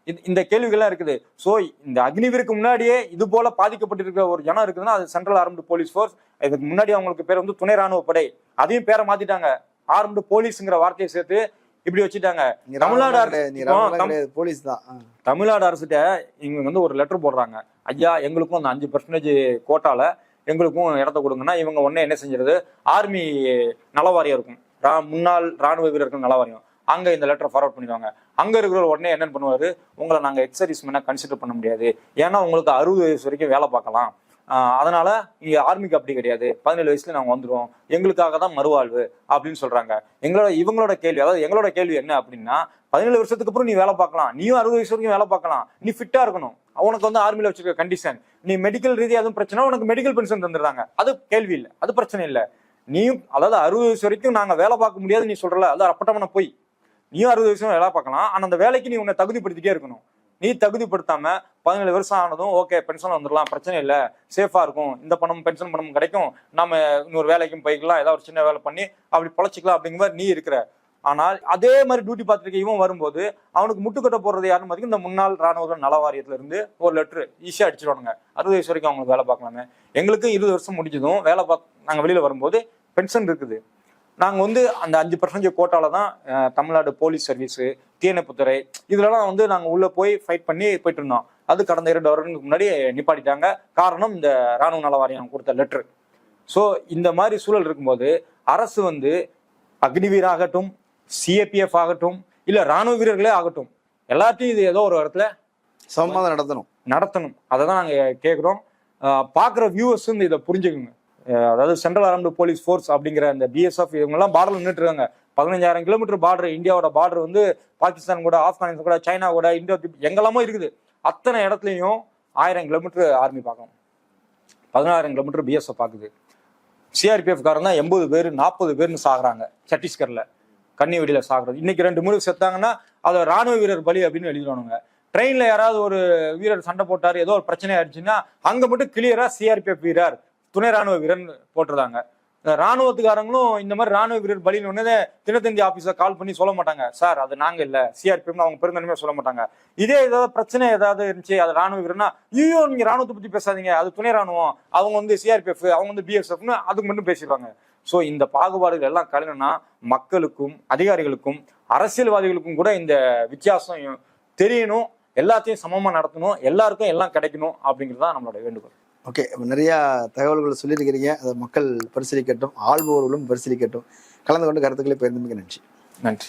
இந்த கேள்விகள்லாம் இருக்குது. சோ இந்த அக்னிவீருக்கு முன்னாடியே இது போல பாதிக்கப்பட்டிருக்கிற ஒரு ஜனம் இருக்குதுன்னா அது சென்ட்ரல் ஆர்ம்டு போலீஸ் ஃபோர்ஸ் இதுக்கு முன்னாடி அவங்களுக்கு பேர் வந்து துணை ராணுவ படை. அதையும் பேரை மாத்திட்டாங்க. ஆர்ம்டு போலீஸ்ங்கிற வார்த்தையை சேர்த்து இப்படி வச்சுட்டாங்க. தமிழ்நாடு அரசு- போலீஸ் தான். தமிழ்நாடு அரசுகிட்ட இவங்க வந்து ஒரு லெட்டர் போடுறாங்க. ஐயா எங்களுக்கும் அந்த அஞ்சு பர்சன்டேஜ் கோட்டால எங்களுக்கும் இடத்த கொடுங்கன்னா இவங்க உடனே என்ன செஞ்சிருது? ஆர்மி நலவாரியம் இருக்கும். ரா- முன்னாள் ராணுவ வீரர்கள் நலவாரியம். அங்க இந்த லெட்டர் ஃபார்வர்ட் பண்ணிடுவாங்க. அங்க இருக்கிறவர் உடனே என்ன பண்ணுவாரு? உங்களை நாங்க எக்ஸர்வீஸ்மேனா கன்சிடர் பண்ண முடியாது. ஏன்னா உங்களுக்கு அறுபது வயசு வரைக்கும் வேலை பார்க்கலாம். அதனால இங்க ஆர்மிக்கு அப்படி கிடையாது. பதினேழு வயசுல நாங்க வந்துடுவோம் எங்களுக்காக தான் மறுவாழ்வு அப்படின்னு சொல்றாங்க. எங்களோட இவங்களோட கேள்வி அதாவது எங்களோட கேள்வி என்ன அப்படின்னா பதினேழு வருஷத்துக்கு அப்புறம் நீ வேலை பார்க்கலாம். நீயும் அறுபது வயசு வரைக்கும் வேலை பார்க்கலாம். நீ ஃபிட்டா இருக்கணும். உனக்கு வந்து ஆர்மியில் வச்சிருக்க கண்டிஷன் நீ மெடிக்கல் ரீதியாக எதுவும் பிரச்சனை உனக்கு மெடிக்கல் பென்ஷன் தந்துடுறாங்க. அது கேள்வி இல்லை. அது பிரச்சனை இல்லை. நீயும் அதாவது அறுபது வயசு வரைக்கும் நாங்க வேலை பார்க்க முடியாது நீ சொல்றல. அது அப்பட்டமான போய். நீயும் அறுபது வயசு வேலை பார்க்கலாம். ஆனால் அந்த வேலைக்கு நீ உன்னை தகுதிப்படுத்திட்டே இருக்கணும். நீ தகுதிப்படுத்தாம பதினேழு வருஷம் ஆனதும் ஓகே பென்ஷன் வந்துடலாம் பிரச்சனை இல்லை. சேஃபா இருக்கும். இந்த பணம் பென்ஷன் பணம் கிடைக்கும். நம்ம இன்னொரு வேலைக்கும் போய்க்கலாம். ஏதாவது ஒரு சின்ன வேலை பண்ணி அப்படி பழச்சிக்கலாம் அப்படிங்கிற மாதிரி நீ இருக்கிற. ஆனால் அதே மாதிரி டியூட்டி பார்த்துருக்க இவன் வரும்போது அவனுக்கு முட்டுக்கட்ட போடுறது யாருன்னு பார்த்தீங்கன்னா இந்த முன்னாள் ராணுவர்கள் நல இருந்து ஒரு லெட்ரு ஈஸியாக அடிச்சிடுவானுங்க அறுபது வயசு வரைக்கும் அவங்களுக்கு வேலை பார்க்கலாமே. எங்களுக்கு இருபது வருஷம் முடிஞ்சதும் வேலை பார்த்து நாங்கள் வெளியில் வரும்போது பென்ஷன் இருக்குது. நாங்கள் வந்து அந்த அஞ்சு பர்சன்டேஜ் கோட்டால தான் தமிழ்நாடு போலீஸ் சர்வீஸு தீயணைப்புத்துறை இதுலலாம் வந்து நாங்கள் உள்ள போய் ஃபைட் பண்ணி போயிட்டு இருந்தோம் அது கடந்த இரண்டு வருடங்களுக்கு முன்னாடி நிப்பாட்டிட்டாங்க. காரணம் இந்த ராணுவ நல வாரியம் கொடுத்த லெட்ரு ஸோ இந்த மாதிரி சூழல் இருக்கும்போது அரசு வந்து அக்னிவீர் ஆகட்டும் சிஏபிஎஃப் ஆகட்டும் இல்ல ராணுவ வீரர்களே ஆகட்டும் எல்லாத்தையும் இது ஏதோ ஒரு இடத்துல சமமா தான் நடத்தணும். நடத்தணும். அதை தான் நாங்கள் கேட்குறோம் பார்க்குற வியூவர்ஸ் வந்து இதை புரிஞ்சுக்குங்க. அதாவது சென்ட்ரல் ஆர்ம்டு போலீஸ் ஃபோர்ஸ் அப்படிங்கிற அந்த பிஎஸ்எஃப் இவங்கெல்லாம் பார்டர் நின்றுட்டு இருக்காங்க. பதினஞ்சாயிரம் கிலோமீட்டர் பார்டர் இந்தியாவோட பார்டர் வந்து பாகிஸ்தான் கூட ஆப்கானிஸ்தான் கூட சைனா கூட இந்தியா எங்கெல்லாமோ இருக்குது. அத்தனை இடத்துலையும் ஆயிரம் கிலோமீட்டர் ஆர்மி பார்க்கணும். பதினாயிரம் கிலோமீட்டர் பிஎஸ்எஃப் பார்க்குது சிஆர்பிஎஃப் காரங்க எண்பது பேர் நாற்பது பேர்னு சாகுறாங்க சத்தீஸ்கரில். கன்னி வெடியில சாகுறது. இன்னைக்கு ரெண்டு முறை செத்தாங்கன்னா அதை ராணுவ வீரர் பலி அப்படின்னு எழுதிடுவானுங்க. ட்ரெயினில் யாராவது ஒரு வீரர் சண்டை போட்டார் ஏதோ ஒரு பிரச்சனை ஆயிடுச்சுன்னா அங்கே மட்டும் கிளியராக சிஆர்பிஎஃப் வீரர். துணை ராணுவ வீரர் போட்டிருந்தாங்க. ராணுவத்துக்காரங்களும் இந்த மாதிரி ராணுவ வீரர் பலின்னு ஒன்னே தினத்தந்தி ஆபீஸர் கால் பண்ணி சொல்ல மாட்டாங்க. சார் அது நாங்க இல்ல. சிஆர்பிஎம் அவங்க பெருந்தன்மையா சொல்ல மாட்டாங்க. இதே ஏதாவது பிரச்சனை ஏதாவது இருந்துச்சு அது ராணுவ வீரர்னா ஐயோ நீங்க ராணுவத்தை பத்தி பேசாதீங்க. அது துணை ராணுவம். அவங்க வந்து சிஆர்பிஎஃப் அவங்க வந்து பிஎஸ்எஃப்னு அதுக்கு மட்டும் பேசிடுவாங்க. ஸோ இந்த பாகுபாடுகள் எல்லாம் கலைனா மக்களுக்கும் அதிகாரிகளுக்கும் அரசியல்வாதிகளுக்கும் கூட இந்த வித்தியாசம் தெரியணும். எல்லாத்தையும் சமமா நடத்தணும். எல்லாருக்கும் எல்லாம் கிடைக்கணும் அப்படிங்கிறது தான் நம்மளோட வேண்டுகோள். ஓகே நிறையா தகவல்களை சொல்லியிருக்கிறீங்க. அதை மக்கள் பரிசீலிக்கட்டும் ஆள்பவர்களும் பரிசீலிக்கட்டும். கலந்து கொண்டு கருத்துக்களை பகிர்ந்தமைக்கு நன்றி. நன்றி.